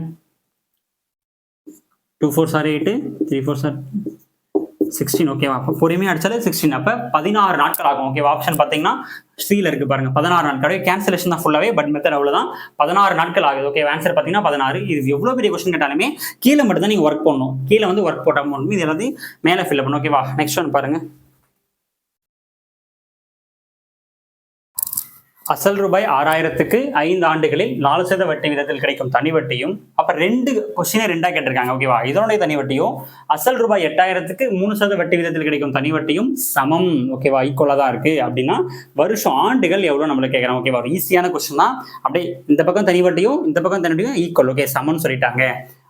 Two four are eight three four are sixteen ஓகேவா அப்போ பொறுமையாக அடிச்சாலே சிக்ஸ்டீன் அப்போ பதினாறு நாட்கள் ஆகும் ஓகேவா ஆப்ஷன் பார்த்தீங்கன்னா ஸ்ரீல இருக்கு பாருங்க. பதினாறு நாட்கள். கேன்சலேஷன் தான் ஃபுல்லாகவே பட் மெத்தட் அவ்வளோதான் பதினாறு நாட்கள் ஆகுது ஓகே ஆன்சர் பார்த்தீங்கன்னா பதினாறு. இது எவ்வளோ பெரிய கொஸ்டின் கேட்டாலுமே கீழே மட்டும் தான் நீங்கள் ஒர்க் பண்ணணும் கீழே வந்து ஒர்க் போட்டால் போகணும் இது எல்லாத்தையும் மேலே ஃபில் பண்ணணும் ஓகேவா நெக்ஸ்ட் ஒன் பாருங்க. அசல் ரூபாய் ஆறாயிரத்துக்கு ஐந்து ஆண்டுகளில் நாலு சதவீத வட்டி விதத்தில் கிடைக்கும் தனி வட்டியும் அப்போ ரெண்டு கொஸ்டினே ரெண்டாக கேட்டிருக்காங்க. ஓகேவா இதனுடைய தனி வட்டியும் அசல் ரூபாய் எட்டாயிரத்துக்கு மூணு சதவீத வட்டி விதத்தில் கிடைக்கும் தனி வட்டியும் சமம் ஓகேவா ஈக்குவலாக தான் இருக்கு. அப்படின்னா வருஷம் ஆண்டுகள் எவ்வளோ நம்மளுக்கு கேட்குறாங்க? ஓகேவா ஒரு ஈஸியான கொஸ்டின் தான். அப்படியே இந்த பக்கம் தனி வட்டியும் இந்த பக்கம் தனி வட்டியும் ஈக்குவல் ஓகே சமம்னு சொல்லிட்டாங்க.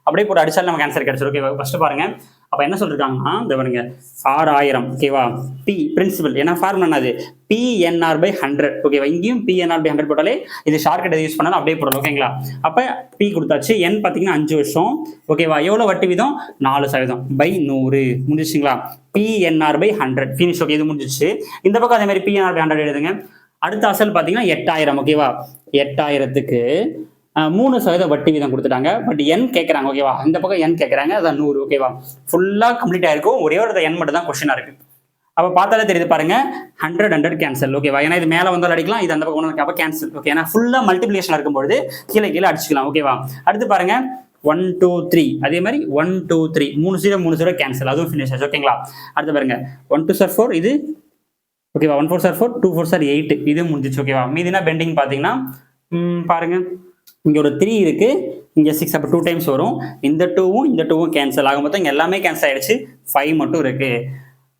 அப்படியே போட்டு அடிச்சாலும் நமக்கு ஆன்சர் கிடைச்சிரும். ஓகேவா ஃபர்ஸ்ட் பாருங்க. அப்ப என்ன சொல்லிருக்காங்கன்னா இந்த பாருங்க. ஆறாயிரம் ஓகேவா பி பிரின்சிபல் ஏன்னா ஃபார்முலா என்னது பிஎன்ஆர் பை ஹண்ட்ரட் ஓகேவா இங்கேயும் பிஎன்ஆர் பை ஹண்ட்ரட் போட்டாலே இது ஷார்ட்கட் யூஸ் பண்ணாலும் அப்படியே போடலாம் ஓகேங்களா அப்ப பி கொடுத்தாச்சு. என் பார்த்தீங்கன்னா அஞ்சு வருஷம். ஓகேவா எவ்வளோ வட்டி வீதம்? நாலு சதவீதம். பை நூறு. முடிஞ்சிச்சுங்களா? PNR by hundred finish okay இது முடிஞ்சிச்சு. இந்த பக்கம் அதே மாதிரி பிஎன்ஆர் பை ஹண்ட்ரட் எழுதுங்க. அடுத்த அசல் பார்த்தீங்கன்னா எட்டாயிரம் ஓகேவா எட்டாயிரத்துக்கு மூணு சதவீத வட்டி வீதம் கொடுத்துட்டாங்க. பட் என் கேட்குறாங்க ஓகேவா இந்த பக்கம் என் கேட்குறாங்க அதான் நூறு ஓகேவா ஃபுல்லாக கம்ப்ளீட் ஆயிருக்கும். ஒரே ஒரு என் மட்டும் தான் கொஸ்டினாக இருக்கு. அப்போ பார்த்தாலே தெரியுது பாருங்க ஹண்ட்ரட் ஹண்ட்ரட் கேன்சல் ஓகேவா ஏன்னா இது மேலே வந்தாலும் அடிக்கலாம் இது அந்த பக்கம் ஒன்று அப்போ கேன்சல் ஓகே ஏன்னா ஃபுல்லாக மல்டிப்ளிகேஷன் இருக்கும்போது கீழே கீழே அடிச்சுக்கலாம் ஓகேவா அடுத்து பாருங்க ஒன் டூ த்ரீ அதே மாதிரி ஒன் டூ த்ரீ மூணு ஜீரோ மூணு ஜீரோ கேன்சல் அதுவும் ஃபினிஷ் ஆச்சு ஓகேங்களா அடுத்து பாருங்க ஒன் டூ சார் ஃபோர் இது ஓகேவா one four are four two four are eight இது முடிஞ்சிச்சு ஓகேவா மீதினா பெண்டிங் பார்த்தீங்கன்னா பாருங்கள் பாருங்க. இங்கே ஒரு த்ரீ இருக்குது இங்கே சிக்ஸ் அப்போ டூ டைம்ஸ் வரும். இந்த டூவும் இந்த டூவும் கேன்சல் ஆகும். மொத்தம் இங்கே எல்லாமே கேன்சல் ஆகிடுச்சு ஃபைவ் மட்டும் இருக்குது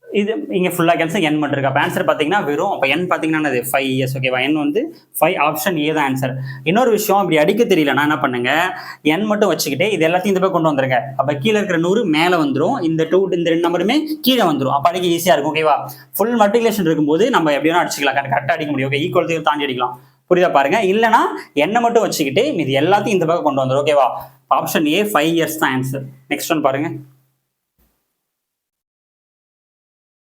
இது இங்கே ஃபுல்லாக கேன்சல் என் மட்டும் இருக்கு. அப்போ ஆன்சர் பார்த்தீங்கன்னா வெறும் அப்போ என் பார்த்தீங்கன்னா என்னது? ஃபைவ் இயர்ஸ் ஓகேவா என் வந்து ஃபைவ் ஆப்ஷன் ஏ தான் ஆன்சர் இன்னொரு விஷயம் இப்படி அடிக்க தெரியலனா என்ன பண்ணுங்க? என் மட்டும் வச்சுக்கிட்டு இது எல்லாத்தையும் இந்த போய் கொண்டு வந்துருங்க. அப்போ கீழே இருக்கிற நூறு மேலே வந்துடும் இந்த டூ இந்த ரெண்டு நம்பருமே கீழே வந்துடும் அப்போ அடிக்க ஈஸியாக இருக்கும் ஓகேவா ஃபுல் மல்டிகுலேஷன் இருக்கும்போது நம்ம எப்படி வேணா கரெக்டாக அடிக்க முடியும் ஓகே ஈக்குவல் தாண்டி அடிக்கலாம். புரியுதா பாருங்க. இல்லைனா எண்ணை மட்டும் வச்சுக்கிட்டு இது எல்லாத்தையும் இந்த பக்கம் கொண்டு வந்துரும் ஓகேவா ஆப்ஷன் ஏ ஃபைவ் இயர்ஸ் தான் ஆன்சர் நெக்ஸ்ட் ஒன் பாருங்க.